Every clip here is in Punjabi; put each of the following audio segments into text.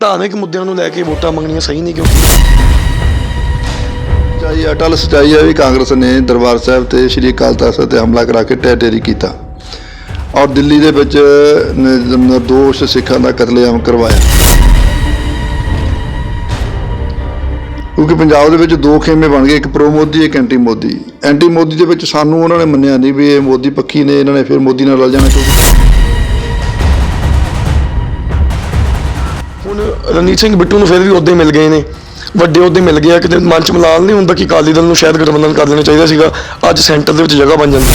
ਧਾਰਮਿਕ ਮੁੱਦਿਆਂ ਨੂੰ ਲੈ ਕੇ ਵੋਟਾਂ ਮੰਗਣੀਆਂ ਸਹੀ ਨਹੀਂ ਕਿਉਂਕਿ ਸੱਚਾਈ ਅਟਲ ਸੱਚਾਈ ਹੈ ਵੀ ਕਾਂਗਰਸ ਨੇ ਦਰਬਾਰ ਸਾਹਿਬ ਤੇ ਸ਼੍ਰੀ ਅਕਾਲ ਤਖਤ ਸਾਹਿਬ ਤੇ ਹਮਲਾ ਕਰਾ ਕੇ ਢਹਿ ਢੇਰੀ ਕੀਤਾ। ਔਰ ਦਿੱਲੀ ਦੇ ਵਿੱਚ ਨਿਰਦੋਸ਼ ਸਿੱਖਾਂ ਦਾ ਕਤਲੇਆਮ ਕਰਵਾਇਆ। ਕਿਉਂਕਿ ਪੰਜਾਬ ਦੇ ਵਿੱਚ ਦੋ ਖੇਮੇ ਬਣ ਗਏ, ਇੱਕ ਪ੍ਰੋ ਮੋਦੀ, ਇੱਕ ਐਂਟੀ ਮੋਦੀ। ਐਂਟੀ ਮੋਦੀ ਦੇ ਵਿੱਚ ਸਾਨੂੰ ਉਹਨਾਂ ਨੇ ਮੰਨਿਆ ਨਹੀਂ ਵੀ ਇਹ ਮੋਦੀ ਪੱਖੀ ਨੇ, ਇਹਨਾਂ ਨੇ ਫਿਰ ਮੋਦੀ ਨਾਲ ਰਲ ਜਾਣਾ ਕਿਉਂਕਿ ਰਣਜੀਤ ਸਿੰਘ ਬਿੱਟੂ ਨੂੰ ਫਿਰ ਵੀ ਅਹੁਦੇ ਮਿਲ ਗਏ ਨੇ। ਵੱਡੇ ਅਹੁਦੇ ਮਿਲ ਗਏ ਆ ਕਿਤੇ ਮਨ ਚ ਮਲਾਲ ਨਹੀਂ ਹੁੰਦਾ ਕਿ ਅਕਾਲੀ ਦਲ ਨੂੰ ਸ਼ਾਇਦ ਗਠਬੰਧਨ ਕਰ ਲੈਣਾ ਚਾਹੀਦਾ ਸੀਗਾ। ਅੱਜ ਸੈਂਟਰ ਦੇ ਵਿੱਚ ਜਗ੍ਹਾ ਬਣ ਜਾਂਦੀ।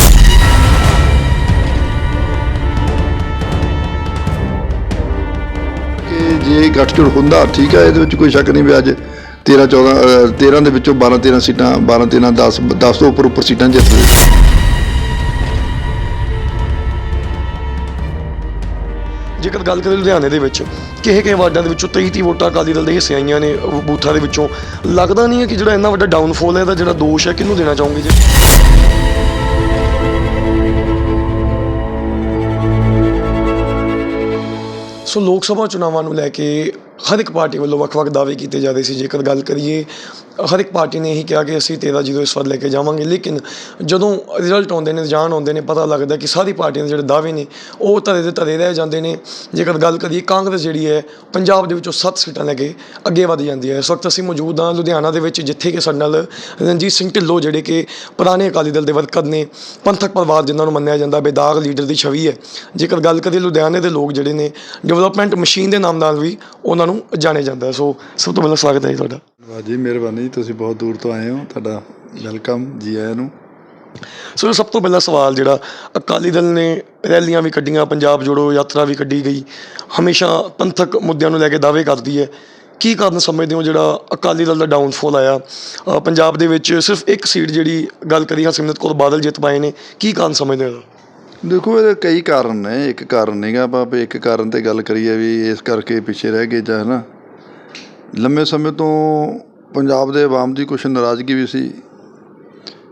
ਕਿ ਜੇ ਗੱਠਜੋੜ ਹੁੰਦਾ ਠੀਕ ਹੈ ਇਹਦੇ ਵਿੱਚ ਕੋਈ ਸ਼ੱਕ ਨਹੀਂ ਵੀ ਅੱਜ 13 14 ਅ, 13 ਦੇ ਵਿੱਚੋਂ 12 13 ਸੀਟਾਂ 12 13 10 10 ਤੋਂ ਉੱਪਰ ਉੱਪਰ ਸੀਟਾਂ ਜਿੱਤਦੇ ਜੇਕਰ ਗੱਲ ਕਰੀਏ ਲੁਧਿਆਣੇ ਦੇ ਵਿੱਚ ਕਿਸੇ ਕਿਸੇ ਵਾਰਡਾਂ ਦੇ ਵਿੱਚੋਂ 23 30 ਵੋਟਾਂ ਅਕਾਲੀ ਦਲ ਦੇ ਹਿੱਸੇ ਆਈਆਂ ਨੇ ਬੂਥਾਂ ਦੇ ਵਿੱਚੋਂ। ਲੱਗਦਾ ਨਹੀਂ ਹੈ ਕਿ ਜਿਹੜਾ ਇੰਨਾ ਵੱਡਾ ਡਾਊਨਫਾਲ ਹੈ, ਇਹਦਾ ਜਿਹੜਾ ਦੋਸ਼ ਹੈ, ਕਿਹਨੂੰ ਦੇਣਾ ਚਾਹੋਗੇ ਜੀ? ਸੋ ਲੋਕ ਸਭਾ ਚੁਣਾਵਾਂ ਨੂੰ ਲੈ ਕੇ ਹਰ ਇੱਕ ਪਾਰਟੀ ਵੱਲੋਂ ਵੱਖ-ਵੱਖ ਦਾਅਵੇ ਕੀਤੇ ਜਾ ਰਹੇ ਸੀ। ਜੇਕਰ ਗੱਲ ਕਰੀਏ ਹਰ ਇੱਕ ਪਾਰਟੀ ਨੇ ਇਹੀ ਕਿਹਾ ਕਿ ਅਸੀਂ 13 ਜ਼ੀਰੋ ਇਸ ਵਾਰ ਲੈ ਕੇ ਜਾਵਾਂਗੇ, ਲੇਕਿਨ ਜਦੋਂ ਰਿਜ਼ਲਟ ਆਉਂਦੇ ਨੇ ਜਾਣ ਆਉਂਦੇ ਨੇ, ਪਤਾ ਲੱਗਦਾ ਕਿ ਸਾਰੀ ਪਾਰਟੀਆਂ ਦੇ ਜਿਹੜੇ ਦਾਅਵੇ ਨੇ, ਉਹ ਧਰੇ ਦੇ ਧਰੇ ਰਹਿ ਜਾਂਦੇ ਨੇ। ਜੇਕਰ ਗੱਲ ਕਰੀਏ ਕਾਂਗਰਸ ਜਿਹੜੀ ਹੈ, ਪੰਜਾਬ ਦੇ ਵਿੱਚੋਂ 7 ਸੀਟਾਂ ਲੈ ਕੇ ਅੱਗੇ ਵਧ ਜਾਂਦੀ ਹੈ। ਇਸ ਵਕਤ ਅਸੀਂ ਮੌਜੂਦ ਹਾਂ ਲੁਧਿਆਣਾ ਦੇ ਵਿੱਚ, ਜਿੱਥੇ ਕਿ ਸਾਡੇ ਨਾਲ ਰਣਜੀਤ ਸਿੰਘ ਢਿੱਲੋਂ ਜਿਹੜੇ ਕਿ ਪੁਰਾਣੇ ਅਕਾਲੀ ਦਲ ਦੇ ਵਰਕਰ ਨੇ, ਪੰਥਕ ਪਰਿਵਾਰ ਜਿਨ੍ਹਾਂ ਨੂੰ ਮੰਨਿਆ ਜਾਂਦਾ, ਬੇਦਾਗ ਲੀਡਰ ਦੀ ਛਵੀ ਹੈ। ਜੇਕਰ ਗੱਲ ਕਰੀਏ ਲੁਧਿਆਣੇ ਦੇ ਲੋਕ ਜਿਹੜੇ ਨੇ, ਡਿਵੈਲਪਮੈਂਟ ਮਸ਼ੀਨ ਦੇ ਨਾਮ ਨਾਲ ਵੀ ਉਹਨਾਂ ਨੂੰ ਜਾਣਿਆ ਜਾਂਦਾ ਸੋ ਸਭ ਤੋਂ ਪਹਿਲਾਂ ਸਵਾਗਤ ਹੈ ਜੀ ਤੁਹਾਡਾ। ਧੰਨਵਾਦ ਜੀ ਮਿਹਰਬਾਨੀ ਤੁਸੀਂ ਬਹੁਤ ਦੂਰ ਤੋਂ ਆਏ ਹੋ ਤੁਹਾਡਾ ਵੈਲਕਮ ਜੀ ਆਇਆਂ ਨੂੰ। ਸੋ ਸਭ ਤੋਂ ਪਹਿਲਾ ਸਵਾਲ ਜਿਹੜਾ ਅਕਾਲੀ ਦਲ ਨੇ ਰੈਲੀਆਂ ਵੀ ਕੱਢੀਆਂ ਪੰਜਾਬ ਜੋੜੋ ਯਾਤਰਾ ਵੀ ਕੱਢੀ ਗਈ ਹਮੇਸ਼ਾ ਪੰਥਕ ਮੁੱਦਿਆਂ ਨੂੰ ਲੈ ਕੇ ਦਾਅਵੇ ਕਰਦੀ ਹੈ। ਕੀ ਕਾਰਨ ਸਮਝਦੇ ਹੋ ਜਿਹੜਾ ਅਕਾਲੀ ਦਲ ਦਾ ਡਾਊਨਫਾਲ ਆਇਆ? ਪੰਜਾਬ ਦੇ ਵਿੱਚ ਸਿਰਫ ਇੱਕ ਸੀਟ ਜਿਹੜੀ ਗੱਲ ਕਰੀ ਹਰਸਿਮਰਤ ਕੌਰ ਬਾਦਲ ਜਿੱਤ ਪਾਏ ਨੇ ਕੀ ਕਾਰਨ ਸਮਝਦੇ ਹੋ? ਦੇਖੋ ਇਹਦੇ ਕਈ ਕਾਰਨ ਨੇ ਇੱਕ ਕਾਰਨ ਨਹੀਂਗਾ ਆਪਾਂ ਇੱਕ ਕਾਰਨ ਤੇ ਗੱਲ ਕਰੀਏ ਵੀ ਇਸ ਕਰਕੇ ਪਿੱਛੇ ਰਹਿ ਗਏ ਜਾਂ ਹੈ ਨਾ ਲੰਮੇ ਸਮੇਂ ਤੋਂ ਪੰਜਾਬ ਦੇ ਆਵਾਮ ਦੀ ਕੁਛ ਨਾਰਾਜ਼ਗੀ ਵੀ ਸੀ।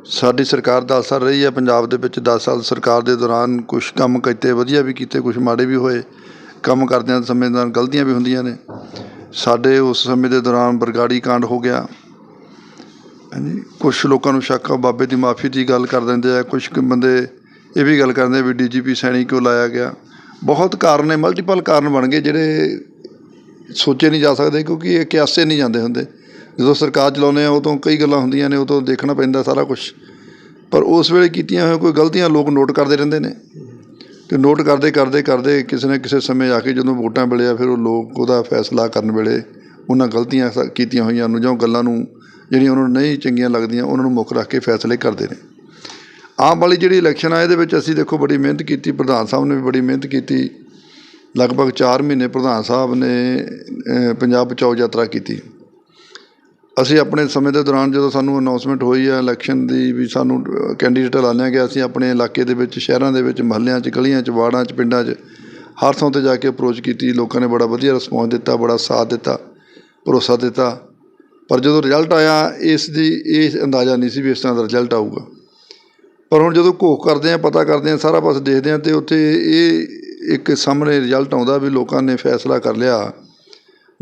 ਸਾਡੀ ਸਰਕਾਰ 10 ਸਾਲ ਰਹੀ ਹੈ। ਪੰਜਾਬ ਦੇ ਵਿੱਚ 10 ਸਾਲ ਸਰਕਾਰ ਦੇ ਦੌਰਾਨ ਕੁਝ ਕੰਮ ਕੀਤੇ, ਵਧੀਆ ਵੀ ਕੀਤੇ ਕੁਝ ਮਾੜੇ ਵੀ ਹੋਏ। ਕੰਮ ਕਰਦਿਆਂ ਸਮੇਂ ਦੌਰਾਨ ਗਲਤੀਆਂ ਵੀ ਹੁੰਦੀਆਂ ਨੇ। ਸਾਡੇ ਉਸ ਸਮੇਂ ਦੇ ਦੌਰਾਨ ਬਰਗਾੜੀ ਕਾਂਡ ਹੋ ਗਿਆ। ਹਾਂਜੀ ਕੁਝ ਲੋਕਾਂ ਨੂੰ ਸ਼ੱਕ ਆ, ਬਾਬੇ ਦੀ ਮਾਫੀ ਦੀ ਗੱਲ ਕਰ ਦਿੰਦੇ ਆ। ਕੁਝ ਬੰਦੇ ਇਹ ਵੀ ਗੱਲ ਕਰਦੇ ਆ ਵੀ ਡੀਜੀਪੀ ਸੈਣੀ ਕਿਉਂ ਲਾਇਆ ਗਿਆ। ਬਹੁਤ ਕਾਰਨ ਨੇ ਮਲਟੀਪਲ ਕਾਰਨ ਬਣ ਗਏ ਜਿਹੜੇ ਸੋਚੇ ਨਹੀਂ ਜਾ ਸਕਦੇ ਕਿਉਂਕਿ ਇਹ ਕਿਆਸੇ ਨਹੀਂ ਜਾਂਦੇ ਹੁੰਦੇ। ਜਦੋਂ ਸਰਕਾਰ ਚਲਾਉਂਦੇ ਆ, ਉਦੋਂ ਕਈ ਗੱਲਾਂ ਹੁੰਦੀਆਂ ਨੇ, ਉਦੋਂ ਦੇਖਣਾ ਪੈਂਦਾ ਸਾਰਾ ਕੁਝ ਪਰ ਉਸ ਵੇਲੇ ਕੀਤੀਆਂ ਹੋਈਆਂ ਕੋਈ ਗਲਤੀਆਂ ਲੋਕ ਨੋਟ ਕਰਦੇ ਰਹਿੰਦੇ ਨੇ। ਤੇ ਨੋਟ ਕਰਦੇ ਕਰਦੇ ਕਰਦੇ ਕਿਸੇ ਨਾ ਕਿਸੇ ਸਮੇਂ ਆ ਕੇ ਜਦੋਂ ਵੋਟਾਂ ਮਿਲਿਆ, ਫਿਰ ਉਹ ਲੋਕ ਉਹਦਾ ਫੈਸਲਾ ਕਰਨ ਵੇਲੇ ਉਹਨਾਂ ਗਲਤੀਆਂ ਕੀਤੀਆਂ ਹੋਈਆਂ ਨੂੰ ਜਾਂ ਗੱਲਾਂ ਨੂੰ ਜਿਹੜੀਆਂ ਉਹਨਾਂ ਨੂੰ ਨਹੀਂ ਚੰਗੀਆਂ ਲੱਗਦੀਆਂ, ਉਹਨਾਂ ਨੂੰ ਮੁੱਖ ਰੱਖ ਕੇ ਫੈਸਲੇ ਕਰਦੇ ਨੇ। ਆਮ ਵਾਲੀ ਜਿਹੜੀ ਇਲੈਕਸ਼ਨ ਆ, ਇਹਦੇ ਵਿੱਚ ਅਸੀਂ ਦੇਖੋ ਬੜੀ ਮਿਹਨਤ ਕੀਤੀ, ਪ੍ਰਧਾਨ ਸਾਹਿਬ ਨੇ ਵੀ ਬੜੀ ਮਿਹਨਤ ਕੀਤੀ। ਲਗਭਗ ਚਾਰ ਮਹੀਨੇ ਪ੍ਰਧਾਨ ਸਾਹਿਬ ਨੇ ਪੰਜਾਬ ਬਚਾਓ ਯਾਤਰਾ ਕੀਤੀ। ਅਸੀਂ ਆਪਣੇ ਸਮੇਂ ਦੇ ਦੌਰਾਨ ਜਦੋਂ ਸਾਨੂੰ ਅਨਾਉਂਸਮੈਂਟ ਹੋਈ ਹੈ ਇਲੈਕਸ਼ਨ ਦੀ ਵੀ ਸਾਨੂੰ ਕੈਂਡੀਡੇਟ ਐਲਾਨਿਆ ਗਿਆ, ਅਸੀਂ ਆਪਣੇ ਇਲਾਕੇ ਦੇ ਵਿੱਚ, ਸ਼ਹਿਰਾਂ ਦੇ ਵਿੱਚ, ਮਹੱਲਿਆਂ 'ਚ, ਗਲੀਆਂ 'ਚ, ਵਾਰਡਾਂ 'ਚ, ਪਿੰਡਾਂ 'ਚ ਹਰ ਥਾਂ ਤੇ ਜਾ ਕੇ ਅਪਰੋਚ ਕੀਤੀ। ਲੋਕਾਂ ਨੇ ਬੜਾ ਵਧੀਆ ਰਿਸਪੌਂਸ ਦਿੱਤਾ, ਬੜਾ ਸਾਥ ਦਿੱਤਾ, ਭਰੋਸਾ ਦਿੱਤਾ। ਪਰ ਜਦੋਂ ਰਿਜ਼ਲਟ ਆਇਆ, ਇਸ ਦੀ ਇਹ ਅੰਦਾਜ਼ਾ ਨਹੀਂ ਸੀ ਵੀ ਇਸ ਤਰ੍ਹਾਂ ਦਾ ਰਿਜ਼ਲਟ ਆਊਗਾ। ਪਰ ਹੁਣ ਜਦੋਂ ਘੋਖ ਕਰਦੇ ਆ ਪਤਾ ਕਰਦੇ ਆ ਸਾਰਾ ਪਾਸੇ ਦੇਖਦੇ ਆ ਤੇ ਉੱਥੇ ਇਹ ਇੱਕ ਸਾਹਮਣੇ ਰਿਜ਼ਲਟ ਆਉਂਦਾ ਵੀ ਲੋਕਾਂ ਨੇ ਫੈਸਲਾ ਕਰ ਲਿਆ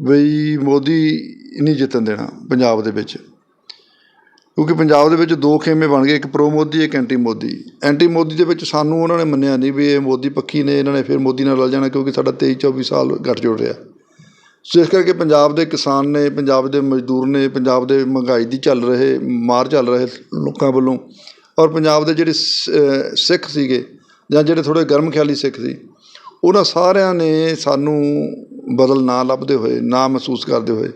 ਬਈ ਮੋਦੀ ਨਹੀਂ ਜਿੱਤਣ ਦੇਣਾ ਪੰਜਾਬ ਦੇ ਵਿੱਚ। ਕਿਉਂਕਿ ਪੰਜਾਬ ਦੇ ਵਿੱਚ ਦੋ ਖੇਮੇ ਬਣ ਗਏ, ਇੱਕ ਪ੍ਰੋ ਮੋਦੀ, ਇੱਕ ਐਂਟੀ ਮੋਦੀ। ਐਂਟੀ ਮੋਦੀ ਦੇ ਵਿੱਚ ਸਾਨੂੰ ਉਹਨਾਂ ਨੇ ਮੰਨਿਆ ਨਹੀਂ ਵੀ ਇਹ ਮੋਦੀ ਪੱਖੀ ਨੇ, ਇਹਨਾਂ ਨੇ ਫਿਰ ਮੋਦੀ ਨਾਲ ਰਲ ਜਾਣਾ ਕਿਉਂਕਿ ਸਾਡਾ 23 24 ਸਾਲ ਗੱਠ ਜੋੜ ਰਿਹਾ। ਸੋ ਇਸ ਕਰਕੇ ਪੰਜਾਬ ਦੇ ਕਿਸਾਨ ਨੇ, ਪੰਜਾਬ ਦੇ ਮਜ਼ਦੂਰ ਨੇ, ਪੰਜਾਬ ਦੇ ਮਹਿੰਗਾਈ ਦੀ ਚੱਲ ਰਹੇ, ਮਾਰ ਚੱਲ ਰਹੇ ਲੋਕਾਂ ਵੱਲੋਂ। ਔਰ ਪੰਜਾਬ ਦੇ ਜਿਹੜੇ ਸ- ਸਿੱਖ ਸੀਗੇ ਜਾਂ ਜਿਹੜੇ ਥੋੜੇ ਗਰਮ ਖਿਆਲੀ ਸਿੱਖ ਸੀ ਉਹਨਾਂ ਸਾਰਿਆਂ ਨੇ ਸਾਨੂੰ ਬਦਲ ਨਾ ਲੱਭਦੇ ਹੋਏ ਨਾ ਮਹਿਸੂਸ ਕਰਦੇ ਹੋਏ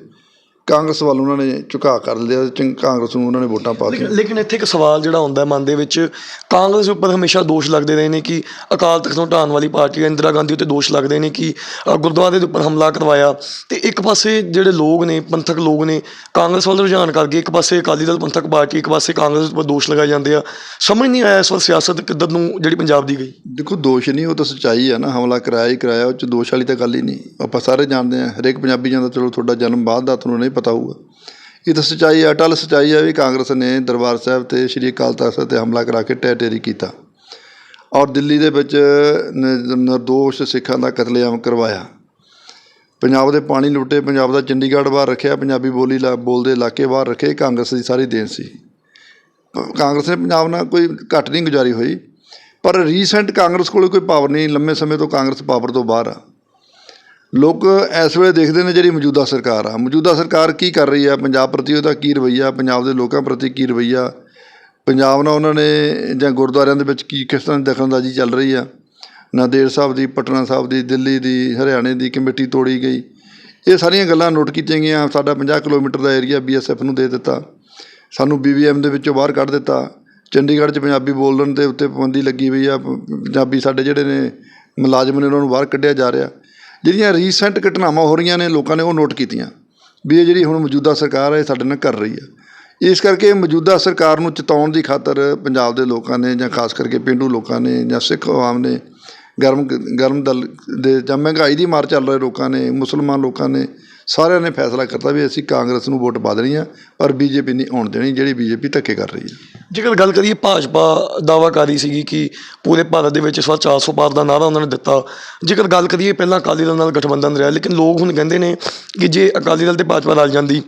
ਕਾਂਗਰਸ ਵੱਲ ਉਹਨਾਂ ਨੇ ਝੁਕਾਅ ਕਰ ਲਿਆ ਤੇ ਚੰਗ- ਕਾਂਗਰਸ ਨੂੰ ਉਹਨਾਂ ਨੇ ਵੋਟਾਂ ਪਾ ਦਿੱਤੀਆਂ। ਲੇਕਿਨ ਇੱਥੇ ਇੱਕ ਸਵਾਲ ਜਿਹੜਾ ਹੁੰਦਾ ਹੈ ਮਨ ਦੇ ਵਿੱਚ ਕਾਂਗਰਸ ਉੱਪਰ ਹਮੇਸ਼ਾ ਦੋਸ਼ ਲੱਗਦੇ ਰਹੇ ਨੇ ਕਿ ਅਕਾਲ ਤਖਤ ਤੋਂ ਢਾਣ ਵਾਲੀ ਪਾਰਟੀ ਇੰਦਰਾ ਗਾਂਧੀ ਉੱਤੇ ਦੋਸ਼ ਲੱਗਦੇ ਨੇ ਕਿ ਗੁਰਦੁਆਰੇ ਦੇ ਉੱਪਰ ਹਮਲਾ ਕਰਵਾਇਆ। ਤੇ ਇੱਕ ਪਾਸੇ ਜਿਹੜੇ ਲੋਕ ਨੇ ਪੰਥਕ ਲੋਕ ਨੇ ਕਾਂਗਰਸ ਵੱਲ ਰੁਝਾਨ ਕਰਕੇ ਇੱਕ ਪਾਸੇ ਅਕਾਲੀ ਦਲ ਪੰਥਕ ਪਾਰਟੀ ਇੱਕ ਪਾਸੇ ਕਾਂਗਰਸ ਉੱਪਰ ਦੋਸ਼ ਲਗਾਏ ਜਾਂਦੇ ਆ। ਸਮਝ ਨਹੀਂ ਆਇਆ ਇਸ ਵਾਰ ਸਿਆਸਤ ਕਿੱਧਰ ਨੂੰ ਜਿਹੜੀ ਪੰਜਾਬ ਦੀ ਗਈ। ਦੇਖੋ ਦੋਸ਼ ਨਹੀਂ ਉਹ ਤਾਂ ਸੱਚਾਈ ਹੈ ਨਾ। ਹਮਲਾ ਕਰਾਇਆ ਹੀ ਕਰਾਇਆ ਉਹ ਚ ਦੋਸ਼ ਵਾਲੀ ਤਾਂ ਗੱਲ ਹੀ ਨਹੀਂ। ਆਪਾਂ ਸਾਰੇ ਜਾਣਦੇ ਹਾਂ ਹਰੇਕ ਪੰਜਾਬੀ ਜਾਂਦਾ ਚਲੋ ਤੁਹਾਡਾ ਜਨਮ ਬਾਅਦ ਦਾ ਤੁਹਾਨੂੰ ਨਹੀਂ ਪਤਾ ਹੋਊਗਾ। ਇਹ ਤਾਂ ਸੱਚਾਈ ਹੈ ਅਟਲ ਸੱਚਾਈ ਹੈ ਵੀ ਕਾਂਗਰਸ ਨੇ ਦਰਬਾਰ ਸਾਹਿਬ ਤੇ ਸ਼੍ਰੀ ਅਕਾਲ ਤਖਤ ਸਾਹਿਬ ਤੇ ਹਮਲਾ ਕਰਾ ਕੇ ਢਹਿ ਢੇਰੀ ਕੀਤਾ। ਔਰ ਦਿੱਲੀ ਦੇ ਵਿੱਚ ਨ- ਨਿਰਦੋਸ਼ ਸਿੱਖਾਂ ਦਾ ਕਤਲੇਆਮ ਕਰਵਾਇਆ। ਪੰਜਾਬ ਦੇ ਪਾਣੀ ਲੁੱਟੇ, ਪੰਜਾਬ ਦਾ ਚੰਡੀਗੜ੍ਹ ਬਾਹਰ ਰੱਖਿਆ, ਪੰਜਾਬੀ ਬੋਲੀ ਲਾ, ਬੋਲਦੇ ਇਲਾਕੇ ਬਾਹਰ ਰੱਖੇ, ਕਾਂਗਰਸ ਦੀ ਸਾਰੀ ਦੇਣ ਸੀ। ਕਾਂਗਰਸ ਨੇ ਪੰਜਾਬ ਨਾਲ ਕੋਈ ਘੱਟ ਨਹੀਂ ਗੁਜ਼ਾਰੀ ਹੋਈ। ਪਰ ਰੀਸੈਂਟ ਕਾਂਗਰਸ ਕੋਲ ਕੋਈ ਪਾਵਰ ਨਹੀਂ, ਲੰਮੇ ਸਮੇਂ ਤੋਂ ਕਾਂਗਰਸ ਪਾਵਰ ਤੋਂ ਬਾਹਰ ਆ। ਲੋਕ ਇਸ ਵੇਲੇ ਦੇਖਦੇ ਨੇ ਜਿਹੜੀ ਮੌਜੂਦਾ ਸਰਕਾਰ ਆ। ਮੌਜੂਦਾ ਸਰਕਾਰ ਕੀ ਕਰ ਰਹੀ ਆ? ਪੰਜਾਬ ਪ੍ਰਤੀ ਉਹਦਾ ਕੀ ਰਵੱਈਆ? ਪੰਜਾਬ ਦੇ ਲੋਕਾਂ ਪ੍ਰਤੀ ਕੀ ਰਵੱਈਆ? ਪੰਜਾਬ ਨਾਲ ਉਹਨਾਂ ਨੇ ਜਾਂ ਗੁਰਦੁਆਰਿਆਂ ਦੇ ਵਿੱਚ ਕੀ ਕਿਸ ਤਰ੍ਹਾਂ ਦੀ ਦਖਲਅੰਦਾਜ਼ੀ ਚੱਲ ਰਹੀ ਆ? ਨਾਂਦੇੜ ਸਾਹਿਬ ਦੀ, ਪਟਨਾ ਸਾਹਿਬ ਦੀ, ਦਿੱਲੀ ਦੀ, ਹਰਿਆਣੇ ਦੀ ਕਮੇਟੀ ਤੋੜੀ ਗਈ। ਇਹ ਸਾਰੀਆਂ ਗੱਲਾਂ ਨੋਟ ਕੀਤੀਆਂ ਗਈਆਂ। ਸਾਡਾ 50 ਕਿਲੋਮੀਟਰ ਦਾ ਏਰੀਆ ਬੀਐਸਐਫ ਨੂੰ ਦੇ ਦਿੱਤਾ। ਸਾਨੂੰ ਬੀਬੀਐਮ ਦੇ ਵਿੱਚੋਂ ਬਾਹਰ ਕੱਢ ਦਿੱਤਾ। ਚੰਡੀਗੜ੍ਹ 'ਚ ਪੰਜਾਬੀ ਬੋਲਣ ਦੇ ਉੱਤੇ ਪਾਬੰਦੀ ਲੱਗੀ ਹੋਈ ਆ। ਪੰਜਾਬੀ ਸਾਡੇ ਜਿਹੜੇ ਨੇ ਮੁਲਾਜ਼ਮ ਨੇ, ਉਹਨਾਂ ਨੂੰ ਬਾਹਰ ਕੱਢਿਆ ਜਾ ਰਿਹਾ। ਜਿਹੜੀਆਂ ਰੀਸੈਂਟ ਘਟਨਾਵਾਂ ਹੋ ਰਹੀਆਂ ਨੇ, ਲੋਕਾਂ ਨੇ ਉਹ ਨੋਟ ਕੀਤੀਆਂ ਵੀ ਇਹ ਜਿਹੜੀ ਹੁਣ ਮੌਜੂਦਾ ਸਰਕਾਰ ਹੈ, ਇਹ ਸਾਡੇ ਨਾਲ ਕਰ ਰਹੀ ਹੈ। ਇਸ ਕਰਕੇ ਮੌਜੂਦਾ ਸਰਕਾਰ ਨੂੰ ਚਿਤਾਉਣ ਦੀ ਖਾਤਰ ਪੰਜਾਬ ਦੇ ਲੋਕਾਂ ਨੇ ਜਾਂ ਖਾਸ ਕਰਕੇ ਪੇਂਡੂ ਲੋਕਾਂ ਨੇ ਜਾਂ ਸਿੱਖ ਆਵਾਮ ਨੇ ਗਰਮ ਗਰਮ ਦਲ ਦੇ ਜਾਂ ਮਹਿੰਗਾਈ ਦੀ ਮਾਰ ਚੱਲ ਰਹੇ ਲੋਕਾਂ ਨੇ, ਮੁਸਲਮਾਨ ਲੋਕਾਂ ਨੇ, ਸਾਰਿਆਂ ਨੇ ਫੈਸਲਾ ਕਰਤਾ ਵੀ ਅਸੀਂ ਕਾਂਗਰਸ ਨੂੰ ਵੋਟ ਪਾ ਦੇਣੀ ਆ ਪਰ ਬੀਜੇਪੀ ਨਹੀਂ ਆਉਣ ਦੇਣੀ, ਜਿਹੜੀ ਬੀਜੇਪੀ ਧੱਕੇ ਕਰ ਰਹੀ ਹੈ ਜੇਕਰ ਗੱਲ ਕਰੀਏ ਭਾਜਪਾ ਦਾਅਵਾ ਕਰ ਰਹੀ ਸੀਗੀ ਕਿ ਪੂਰੇ ਭਾਰਤ ਦੇ ਵਿੱਚ ਇਸ ਵਾਰ 400 ਪਾਰ ਦਾ ਨਾਰਾ ਉਹਨਾਂ ਨੇ ਦਿੱਤਾ। ਜੇਕਰ ਗੱਲ ਕਰੀਏ ਪਹਿਲਾਂ ਅਕਾਲੀ ਦਲ ਨਾਲ ਗਠਬੰਧਨ ਰਿਹਾ, ਲੇਕਿਨ ਲੋਕ ਹੁਣ ਕਹਿੰਦੇ ਨੇ ਕਿ ਜੇ ਅਕਾਲੀ ਦਲ ਤੇ ਭਾਜਪਾ ਰਲ ਜਾਂਦੀ,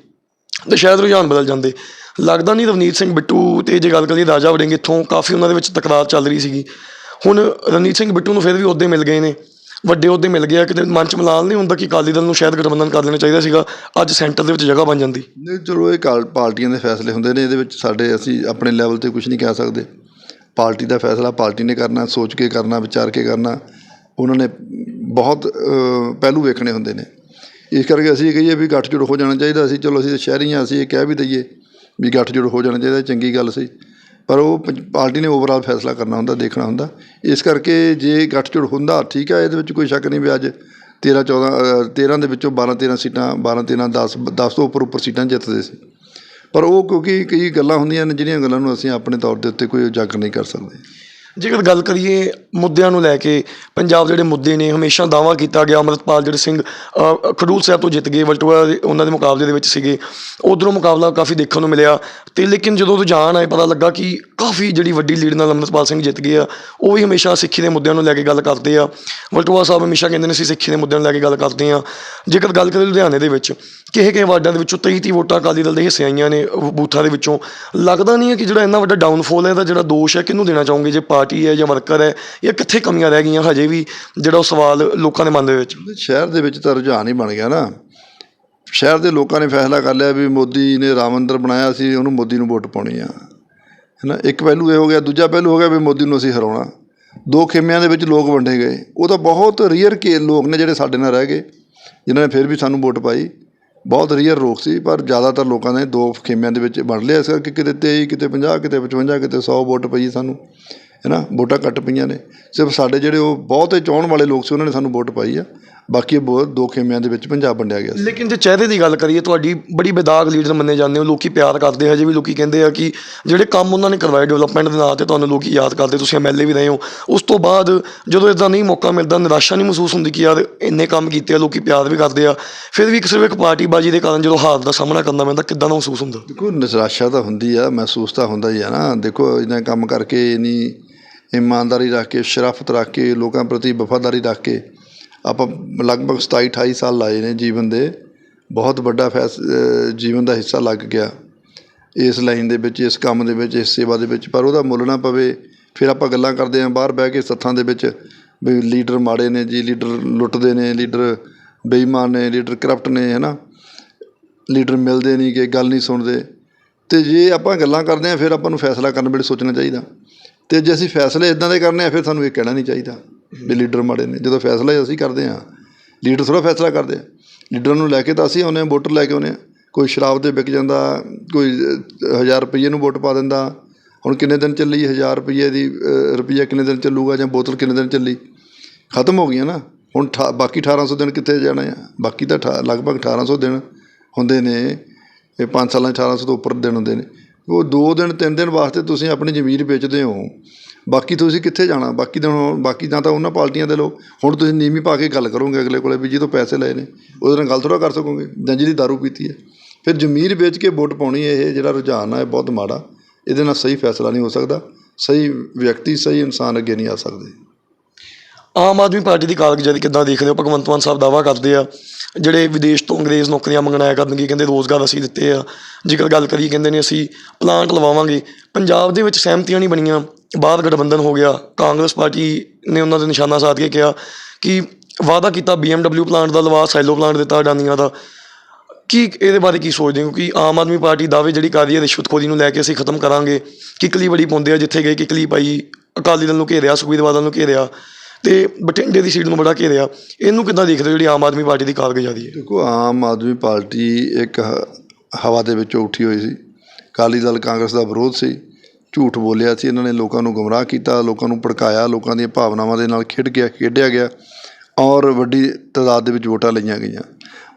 ਤਾਂ ਸ਼ਾਇਦ ਰੁਝਾਨ ਬਦਲ ਜਾਂਦੇ। ਲੱਗਦਾ ਨਹੀਂ ਰਵਨੀਤ ਸਿੰਘ ਬਿੱਟੂ ਤੇ ਜੇ ਗੱਲ ਕਰੀਏ ਰਾਜਾ ਵੜਿੰਗ ਇੱਥੋਂ ਕਾਫੀ ਉਹਨਾਂ ਦੇ ਵਿੱਚ ਤਕਰਾਰ ਚੱਲ ਰਹੀ ਸੀਗੀ। ਹੁਣ ਰਣਜੀਤ ਸਿੰਘ ਬਿੱਟੂ ਨੂੰ ਫਿਰ ਵੀ ਅਹੁਦੇ ਮਿਲ ਗਏ ਨੇ। ਵੱਡੇ ਅਹੁਦੇ ਮਿਲ ਗਏ ਆ, ਕਿਤੇ ਮਨ ਚ ਮਲਾਲ ਨਹੀਂ ਹੁੰਦਾ ਕਿ ਅਕਾਲੀ ਦਲ ਨੂੰ ਸ਼ਾਇਦ ਗਠਬੰਧਨ ਕਰ ਲੈਣਾ ਚਾਹੀਦਾ ਸੀਗਾ, ਅੱਜ ਸੈਂਟਰ ਦੇ ਵਿੱਚ ਜਗ੍ਹਾ ਬਣ ਜਾਂਦੀ। ਨਹੀਂ, ਚਲੋ ਇਹ ਕਾਲ- ਪਾਰਟੀਆਂ ਦੇ ਫੈਸਲੇ ਹੁੰਦੇ ਨੇ, ਇਹਦੇ ਵਿੱਚ ਸਾਡੇ ਅਸੀਂ ਆਪਣੇ ਲੈਵਲ ਤੇ ਕੁਝ ਨਹੀਂ ਕਹਿ ਸਕਦੇ। ਪਾਰਟੀ ਦਾ ਫੈਸਲਾ ਪਾਰਟੀ ਨੇ ਕਰਨਾ, ਸੋਚ ਕੇ ਕਰਨਾ, ਵਿਚਾਰ ਕੇ ਕਰਨਾ, ਉਹਨਾਂ ਨੇ ਬਹੁਤ ਪਹਿਲੂ ਵੇਖਣੇ ਹੁੰਦੇ ਨੇ। ਇਸ ਕਰਕੇ ਅਸੀਂ ਇਹ ਕਹੀਏ ਵੀ ਗੱਠਜੋੜ ਹੋ ਜਾਣਾ ਚਾਹੀਦਾ ਸੀ, ਚਲੋ ਅਸੀਂ ਤਾਂ ਸ਼ਹਿਰੀ ਹਾਂ, ਅਸੀਂ ਇਹ ਕਹਿ ਵੀ ਦਈਏ ਵੀ ਗੱਠਜੋੜ ਹੋ ਜਾਣਾ ਚਾਹੀਦਾ, ਚੰਗੀ ਗੱਲ ਸੀ। ਪਰ ਉਹ ਪੰਜ- ਪਾਰਟੀ ਨੇ ਓਵਰਆਲ ਫੈਸਲਾ ਕਰਨਾ ਹੁੰਦਾ ਦੇਖਣਾ ਹੁੰਦਾ। ਇਸ ਕਰਕੇ ਜੇ ਗੱਠਜੋੜ ਹੁੰਦਾ ਠੀਕ ਹੈ ਇਹਦੇ ਵਿੱਚ ਕੋਈ ਸ਼ੱਕ ਨਹੀਂ ਵੀ ਅੱਜ 13 14 ਅ, 13 ਦੇ ਵਿੱਚੋਂ 12 13 ਸੀਟਾਂ 12 13 10 10 ਤੋਂ ਉੱਪਰ ਉੱਪਰ ਸੀਟਾਂ ਜਿੱਤਦੇ ਸੀ। ਪਰ ਉਹ ਕਿਉਂਕਿ ਕਈ ਗੱਲਾਂ ਹੁੰਦੀਆਂ ਨੇ ਜਿਹੜੀਆਂ ਗੱਲਾਂ ਨੂੰ ਅਸੀਂ ਆਪਣੇ ਤੌਰ ਦੇ ਉੱਤੇ ਕੋਈ ਉਜਾਗਰ ਨਹੀਂ ਕਰ ਸਕਦੇ। ਜੇਕਰ ਗੱਲ ਕਰੀਏ ਮੁੱਦਿਆਂ ਨੂੰ ਲੈ ਕੇ, ਪੰਜਾਬ ਜਿਹੜੇ ਮੁੱਦੇ ਨੇ, ਹਮੇਸ਼ਾ ਦਾਅਵਾ ਕੀਤਾ ਗਿਆ, ਅੰਮ੍ਰਿਤਪਾਲ ਜਿਹੜੇ ਸਿੰਘ ਖਡੂਰ ਸਾਹਿਬ ਤੋਂ ਜਿੱਤ ਗਏ, ਵਲਟੋਆ ਦੇ- ਉਹਨਾਂ ਦੇ ਮੁਕਾਬਲੇ ਦੇ ਵਿੱਚ ਸੀਗੇ। ਉਧਰੋਂ ਮੁਕਾਬਲਾ ਕਾਫੀ ਦੇਖਣ ਨੂੰ ਮਿਲਿਆ। ਤੇ ਲੇਕਿਨ ਜਦੋਂ ਰੁਝਾਨ ਆਏ, ਪਤਾ ਲੱਗਾ ਕਿ ਕਾਫੀ ਜਿਹੜੀ ਵੱਡੀ ਲੀਡ ਨਾਲ ਅੰਮ੍ਰਿਤਪਾਲ ਸਿੰਘ ਜਿੱਤ ਗਏ ਆ, ਉਹ ਵੀ ਹਮੇਸ਼ਾ ਸਿੱਖੀ ਦੇ ਮੁੱਦਿਆਂ ਨੂੰ ਲੈ ਕੇ ਗੱਲ ਕਰਦੇ ਆ। ਵਲਟੋਆ ਸਾਹਿਬ ਹਮੇਸ਼ਾ ਕਹਿੰਦੇ ਨੇ ਅਸੀਂ ਸਿੱਖੀ ਦੇ ਮੁੱਦਿਆਂ ਨੂੰ ਲੈ ਕੇ ਗੱਲ ਕਰਦੇ ਆ। ਜੇਕਰ ਗੱਲ ਕਰੀਏ ਲੁਧਿਆਣੇ ਦੇ ਵਿੱਚ ਕਿਸੇ ਕਿਸੇ ਵਾਰਡਾਂ ਦੇ ਵਿੱਚੋਂ 23 30 ਵੋਟਾਂ ਅਕਾਲੀ ਦਲ ਦੇ ਹਿੱਸੇ ਆਈਆਂ ਨੇ ਬੂਥਾਂ ਦੇ ਵਿੱਚੋਂ। ਲੱਗਦਾ ਨਹੀਂ ਹੈ ਕਿ ਜਿਹੜਾ ਇੰਨਾ ਵੱਡਾ ਡਾਊਨਫਾਲ ਹੈ, ਇਹਦਾ ਜਿਹੜਾ ਦੋਸ਼ ਹੈ, ਕਿਹਨੂੰ ਦੇਣਾ ਚਾਹੋਗੇ ਜੇ ਪਾਰਟੀ ਹੈ ਜਾਂ ਵਰਕਰ ਹੈ ਜਾਂ ਕਿੱਥੇ ਕਮੀਆਂ ਰਹਿ ਗਈਆਂ ਹਜੇ ਵੀ ਜਿਹੜਾ ਉਹ ਸਵਾਲ ਲੋਕਾਂ ਦੇ ਮਨ ਦੇ ਵਿੱਚ? ਸ਼ਹਿਰ ਦੇ ਵਿੱਚ ਤਾਂ ਰੁਝਾਨ ਹੀ ਬਣ ਗਿਆ ਨਾ। ਸ਼ਹਿਰ ਦੇ ਲੋਕਾਂ ਨੇ ਫੈਸਲਾ ਕਰ ਲਿਆ ਵੀ ਮੋਦੀ ਨੇ ਰਾਮ ਮੰਦਿਰ ਬਣਾਇਆ ਸੀ, ਉਹਨੂੰ ਮੋਦੀ ਨੂੰ ਵੋਟ ਪਾਉਣੀ ਆ। ਹੈਨਾ, ਇੱਕ ਪਹਿਲੂ ਇਹ ਹੋ ਗਿਆ, ਦੂਜਾ ਪਹਿਲੂ ਹੋ ਗਿਆ ਵੀ ਮੋਦੀ ਨੂੰ ਅਸੀਂ ਹਰਾਉਣਾ। ਦੋ ਖੇਮਿਆਂ ਦੇ ਵਿੱਚ ਲੋਕ ਵੰਡੇ ਗਏ। ਉਹ ਤਾਂ ਬਹੁਤ ਰੀਅਰ ਕੇ ਲੋਕ ਨੇ ਜਿਹੜੇ ਸਾਡੇ ਨਾਲ ਰਹਿ ਗਏ, ਜਿਨ੍ਹਾਂ ਨੇ ਫਿਰ ਵੀ ਸਾਨੂੰ ਵੋਟ ਪਾਈ। ਬਹੁਤ ਰੀਅਰ ਲੋਕ ਸੀ, ਪਰ ਜ਼ਿਆਦਾਤਰ ਲੋਕਾਂ ਨੇ ਦੋ ਖੇਮਿਆਂ ਦੇ ਵਿੱਚ ਵੰਡ ਲਿਆ ਇਸ ਕਰਕੇ ਕਿਤੇ 23 ਕਿਤੇ 50 ਕਿਤੇ 55 ਕਿਤੇ 100 ਵੋਟ ਪਈ ਸਾਨੂੰ। ਹੈਨਾ? ਵੋਟਾਂ ਘੱਟ ਪਈਆਂ ਨੇ। ਸਿਰਫ ਸਾਡੇ ਜਿਹੜੇ ਉਹ ਬਹੁਤੇ ਚਾਹਣ ਵਾਲੇ ਲੋਕ ਸੀ ਉਹਨਾਂ ਨੇ ਸਾਨੂੰ ਵੋਟ ਪਾਈ ਆ। ਬਾਕੀ ਬਹੁਤ ਦੋ ਖੇਮਿਆਂ ਦੇ ਵਿੱਚ ਪੰਜਾਬ ਵੰਡਿਆ ਗਿਆ ਸੀ। ਲੇਕਿਨ ਜੇ ਚਿਹਰੇ ਦੀ ਗੱਲ ਕਰੀਏ ਤੁਹਾਡੀ ਬੜੀ ਬੇਦਾਗ ਲੀਡਰ ਮੰਨੇ ਜਾਂਦੇ ਹੋ ਲੋਕੀ ਪਿਆਰ ਕਰਦੇ ਹਜੇ ਵੀ ਲੋਕੀ ਕਹਿੰਦੇ ਆ ਕਿ ਜਿਹੜੇ ਕੰਮ ਉਹਨਾਂ ਨੇ ਕਰਵਾਏ ਡਿਵੈਲਪਮੈਂਟ ਦੇ ਨਾਂ ਤੇ ਤੁਹਾਨੂੰ ਲੋਕੀ ਯਾਦ ਕਰਦੇ ਤੁਸੀਂ ਐਮਐਲਏ ਵੀ ਰਹੇ ਹੋ। ਉਸ ਤੋਂ ਬਾਅਦ ਜਦੋਂ ਇਦਾਂ ਨਹੀਂ ਮੌਕਾ ਮਿਲਦਾ ਨਿਰਾਸ਼ਾ ਨਹੀਂ ਮਹਿਸੂਸ ਹੁੰਦੀ ਕਿ ਯਾਰ ਇੰਨੇ ਕੰਮ ਕੀਤੇ ਆ ਲੋਕੀ ਪਿਆਰ ਵੀ ਕਰਦੇ ਆ। ਫਿਰ ਵੀ ਇੱਕ ਸਿਰਫ ਇੱਕ ਪਾਰਟੀਬਾਜ਼ੀ ਦੇ ਕਾਰਨ ਜਦੋਂ ਹਾਰ ਦਾ ਸਾਹਮਣਾ ਕਰਨਾ ਪੈਂਦਾ ਕਿੱਦਾਂ ਦਾ ਮਹਿਸੂਸ ਹੁੰਦਾ? ਦੇਖੋ ਨਿਰਾਸ਼ਾ ਤਾਂ ਹੁੰਦੀ ਆ ਮਹਿਸੂਸ ਤਾਂ ਹੁੰਦਾ ਹੀ ਆ ਨਾ। ਦੇਖੋ ਇਹਨਾਂ ਕੰਮ ਕਰਕੇ ਇਨੀ ਇਮਾਨਦਾਰੀ ਰੱਖ ਕੇ, ਸ਼ਰਾਫਤ ਰੱਖ ਕੇ, ਲੋਕਾਂ ਪ੍ਰਤੀ ਵਫਾਦਾਰੀ ਰੱਖ ਕੇ ਆਪਾਂ ਲਗਭਗ 27 28 ਸਾਲ ਲਾਏ ਨੇ ਜੀਵਨ ਦੇ। ਬਹੁਤ ਵੱਡਾ ਫੈਸ ਜੀਵਨ ਦਾ ਹਿੱਸਾ ਲੱਗ ਗਿਆ ਇਸ ਲਾਈਨ ਦੇ ਵਿੱਚ, ਇਸ ਕੰਮ ਦੇ ਵਿੱਚ, ਇਸ ਸੇਵਾ ਦੇ ਵਿੱਚ। ਪਰ ਉਹਦਾ ਮੁੱਲ ਨਾ ਪਵੇ, ਫਿਰ ਆਪਾਂ ਗੱਲਾਂ ਕਰਦੇ ਆਂ ਬਾਹਰ ਬਹਿ ਕੇ ਸੱਥਾਂ ਦੇ ਵਿੱਚ ਵੀ ਲੀਡਰ ਮਾੜੇ ਨੇ ਜੀ, ਲੀਡਰ ਲੁੱਟਦੇ ਨੇ, ਲੀਡਰ ਬੇਈਮਾਨ ਨੇ, ਲੀਡਰ ਕਰਪਟ ਨੇ, ਹੈ ਨਾ? ਲੀਡਰ ਮਿਲਦੇ ਨਹੀਂ ਕਿ ਗੱਲ ਨਹੀਂ ਸੁਣਦੇ। ਤੇ ਜੇ ਆਪਾਂ ਗੱਲਾਂ ਕਰਦੇ ਆ ਫਿਰ ਆਪਾਂ ਨੂੰ ਫੈਸਲਾ ਕਰਨ ਵੇਲੇ ਸੋਚਣਾ ਚਾਹੀਦਾ। ਤੇ ਜੇ ਅਸੀਂ ਫੈਸਲੇ ਇਦਾਂ ਦੇ ਕਰਨੇ ਆ ਫਿਰ ਸਾਨੂੰ ਇਹ ਕਹਿਣਾ ਨਹੀਂ ਚਾਹੀਦਾ ਵੀ ਲੀਡਰ ਮਾੜੇ ਨੇ। ਜਦੋਂ ਫੈਸਲਾ ਅਸੀਂ ਕਰਦੇ ਆ ਲੀਡਰ ਥੋੜਾ ਫੈਸਲਾ ਕਰਦੇ ਆ। ਲੀਡਰ ਨੂੰ ਲੈ ਕੇ ਤਾਂ ਅਸੀਂ ਆਉਂਦੇ ਹਾਂ ਵੋਟਰ ਲੈ ਕੇ ਆਉਂਦੇ ਹਾਂ। ਕੋਈ ਸ਼ਰਾਬ ਦੇ ਵਿਕ ਜਾਂਦਾ ਕੋਈ ਅ, ਹਜ਼ਾਰ ਰੁਪਏ ਨੂੰ ਵੋਟ ਪਾ ਦਿੰਦਾ। ਹੁਣ ਕਿੰਨੇ ਦਿਨ ਚੱਲੀ ਹਜ਼ਾਰ ਰੁਪਏ ਦੀ ਅ, ਰੁਪਈਆ ਕਿੰਨੇ ਦਿਨ ਚੱਲੂਗਾ ਜਾਂ ਬੋਤਲ ਕਿੰਨੇ ਦਿਨ ਚੱਲੀ? ਖਤਮ ਹੋ ਗਈਆਂ ਨਾ। ਹੁਣ ਠਾ- ਬਾਕੀ 1800 ਦਿਨ ਕਿੱਥੇ ਜਾਣਾ ਆ? ਬਾਕੀ ਤਾਂ ਅਠਾ- ਲਗਭਗ 1800 ਦਿਨ ਹੁੰਦੇ ਨੇ। ਇਹ 5 ਸਾਲਾਂ 'ਚ 1800 ਤੋਂ ਉੱਪਰ ਦਿਨ ਹੁੰਦੇ ਨੇ। ਉਹ ਦੋ ਦਿਨ, ਤਿੰਨ ਦਿਨ ਵਾਸਤੇ ਤੁਸੀਂ ਆਪਣੀ ਜ਼ਮੀਰ ਵੇਚਦੇ ਹੋ। ਬਾਕੀ ਤੁਸੀਂ ਕਿੱਥੇ ਜਾਣਾ? ਬਾਕੀ ਤਾਂ ਹੁਣ- ਬਾਕੀ ਜਾਂ ਤਾਂ ਉਹਨਾਂ ਪਾਰਟੀਆਂ ਦੇ ਲੋਕ ਹੁਣ ਤੁਸੀਂ ਨੀਵੀਂ ਪਾ ਕੇ ਗੱਲ ਕਰੋਗੇ ਅਗਲੇ ਕੋਲੇ ਵੀ ਜਿਹਦੋਂ ਪੈਸੇ ਲਏ ਨੇ, ਉਹਦੇ ਨਾਲ ਗੱਲ ਥੋੜ੍ਹਾ ਕਰ ਸਕੋਗੇ। ਜਾਂ ਜਿਹਦੀ ਦਾਰੂ ਪੀਤੀ ਹੈ। ਫਿਰ ਜ਼ਮੀਰ ਵੇਚ ਕੇ ਵੋਟ ਪਾਉਣੀ ਇਹ ਜਿਹੜਾ ਰੁਝਾਨ ਆ, ਇਹ ਬਹੁਤ ਮਾੜਾ। ਇਹਦੇ ਨਾਲ ਸਹੀ ਫੈਸਲਾ ਨਹੀਂ ਹੋ ਸਕਦਾ। ਸਹੀ ਵਿਅਕਤੀ, ਸਹੀ ਇਨਸਾਨ ਅੱਗੇ ਨਹੀਂ ਆ ਸਕਦੇ। ਆਮ ਆਦਮੀ ਪਾਰਟੀ ਦੀ ਕਾਰਗੁਜ਼ਾਰੀ ਕਿੱਦਾਂ ਦੇਖਦੇ ਹੋ? ਭਗਵੰਤ ਮਾਨ ਸਾਹਿਬ ਦਾਵਾ ਕਰਦੇ ਆ, ਜਿਹੜੇ ਵਿਦੇਸ਼ ਤੋਂ ਅੰਗਰੇਜ਼ ਨੌਕਰੀਆਂ ਮੰਗਣਾਇਆ ਕਰਨਗੇ, ਕਹਿੰਦੇ ਰੋਜ਼ਗਾਰ ਅਸੀਂ ਦਿੱਤੇ ਆ। ਜੇਕਰ ਗੱਲ ਕਰੀਏ, ਕਹਿੰਦੇ ਨੇ ਅਸੀਂ ਪਲਾਂਟ ਲਵਾਵਾਂਗੇ। ਪੰਜਾਬ ਦੇ ਵਿੱਚ ਸਹਿਮਤੀਆਂ ਨਹੀਂ ਬਣੀਆਂ। ਬਾਹਰ ਗਠਬੰਧਨ ਹੋ ਗਿਆ। ਕਾਂਗਰਸ ਪਾਰਟੀ ਨੇ ਉਹਨਾਂ ਦੇ ਨਿਸ਼ਾਨਾ ਸਾਧ ਕੇ ਕਿਹਾ ਕਿ ਵਾਅਦਾ ਕੀਤਾ BMW ਪਲਾਂਟ ਦਾ, ਲਵਾ ਸਾਈਲੋ ਪਲਾਂਟ ਦਿੱਤਾ ਅਡਾਨੀਆਂ ਦਾ। ਕੀ ਇਹਦੇ ਬਾਰੇ ਕੀ ਸੋਚਦੇ ਹੋ? ਕਿ ਆਮ ਆਦਮੀ ਪਾਰਟੀ ਦਾਅਵੇ ਜਿਹੜੀ ਕਰ ਰਹੀ ਹੈ ਰਿਸ਼ਵਤਖੋਰੀ ਨੂੰ ਲੈ ਕੇ ਅਸੀਂ ਖਤਮ ਕਰਾਂਗੇ। ਕਿਕਲੀ ਬੜੀ ਪਾਉਂਦੇ ਆ, ਜਿੱਥੇ ਗਏ ਕਿਕਲੀ ਪਾਈ ਅਕਾਲੀ ਦਲ ਨੂੰ ਘੇਰਿਆ, ਸੁਖਬੀਰ ਬਾਦਲ ਨੂੰ ਘੇਰਿਆ। ਅਤੇ ਬਠਿੰਡੇ ਦੀ ਸੀਟ ਨੂੰ ਬੜਾ ਘੇਰਿਆ। ਇਹਨੂੰ ਕਿੱਦਾਂ ਦੇਖਦੇ ਹੋ ਜਿਹੜੀ ਆਮ ਆਦਮੀ ਪਾਰਟੀ ਦੀ ਕਾਰਗੁਜ਼ਾਰੀ ਹੈ? ਦੇਖੋ, ਆਮ ਆਦਮੀ ਪਾਰਟੀ ਇੱਕ ਹ- ਹਵਾ ਦੇ ਵਿੱਚੋਂ ਉੱਠੀ ਹੋਈ ਸੀ। ਅਕਾਲੀ ਦਲ, ਕਾਂਗਰਸ ਦਾ ਵਿਰੋਧ ਸੀ। ਝੂਠ ਬੋਲਿਆ ਸੀ। ਇਹਨਾਂ ਨੇ ਲੋਕਾਂ ਨੂੰ ਗੁੰਮਰਾਹ ਕੀਤਾ, ਲੋਕਾਂ ਨੂੰ ਭੜਕਾਇਆ, ਲੋਕਾਂ ਦੀਆਂ ਭਾਵਨਾਵਾਂ ਦੇ ਨਾਲ ਖੇਡ ਗਿਆ, ਖੇਡਿਆ ਗਿਆ ਔਰ ਵੱਡੀ ਤਾਦਾਦ ਦੇ ਵਿੱਚ ਵੋਟਾਂ ਲਈਆਂ ਗਈਆਂ।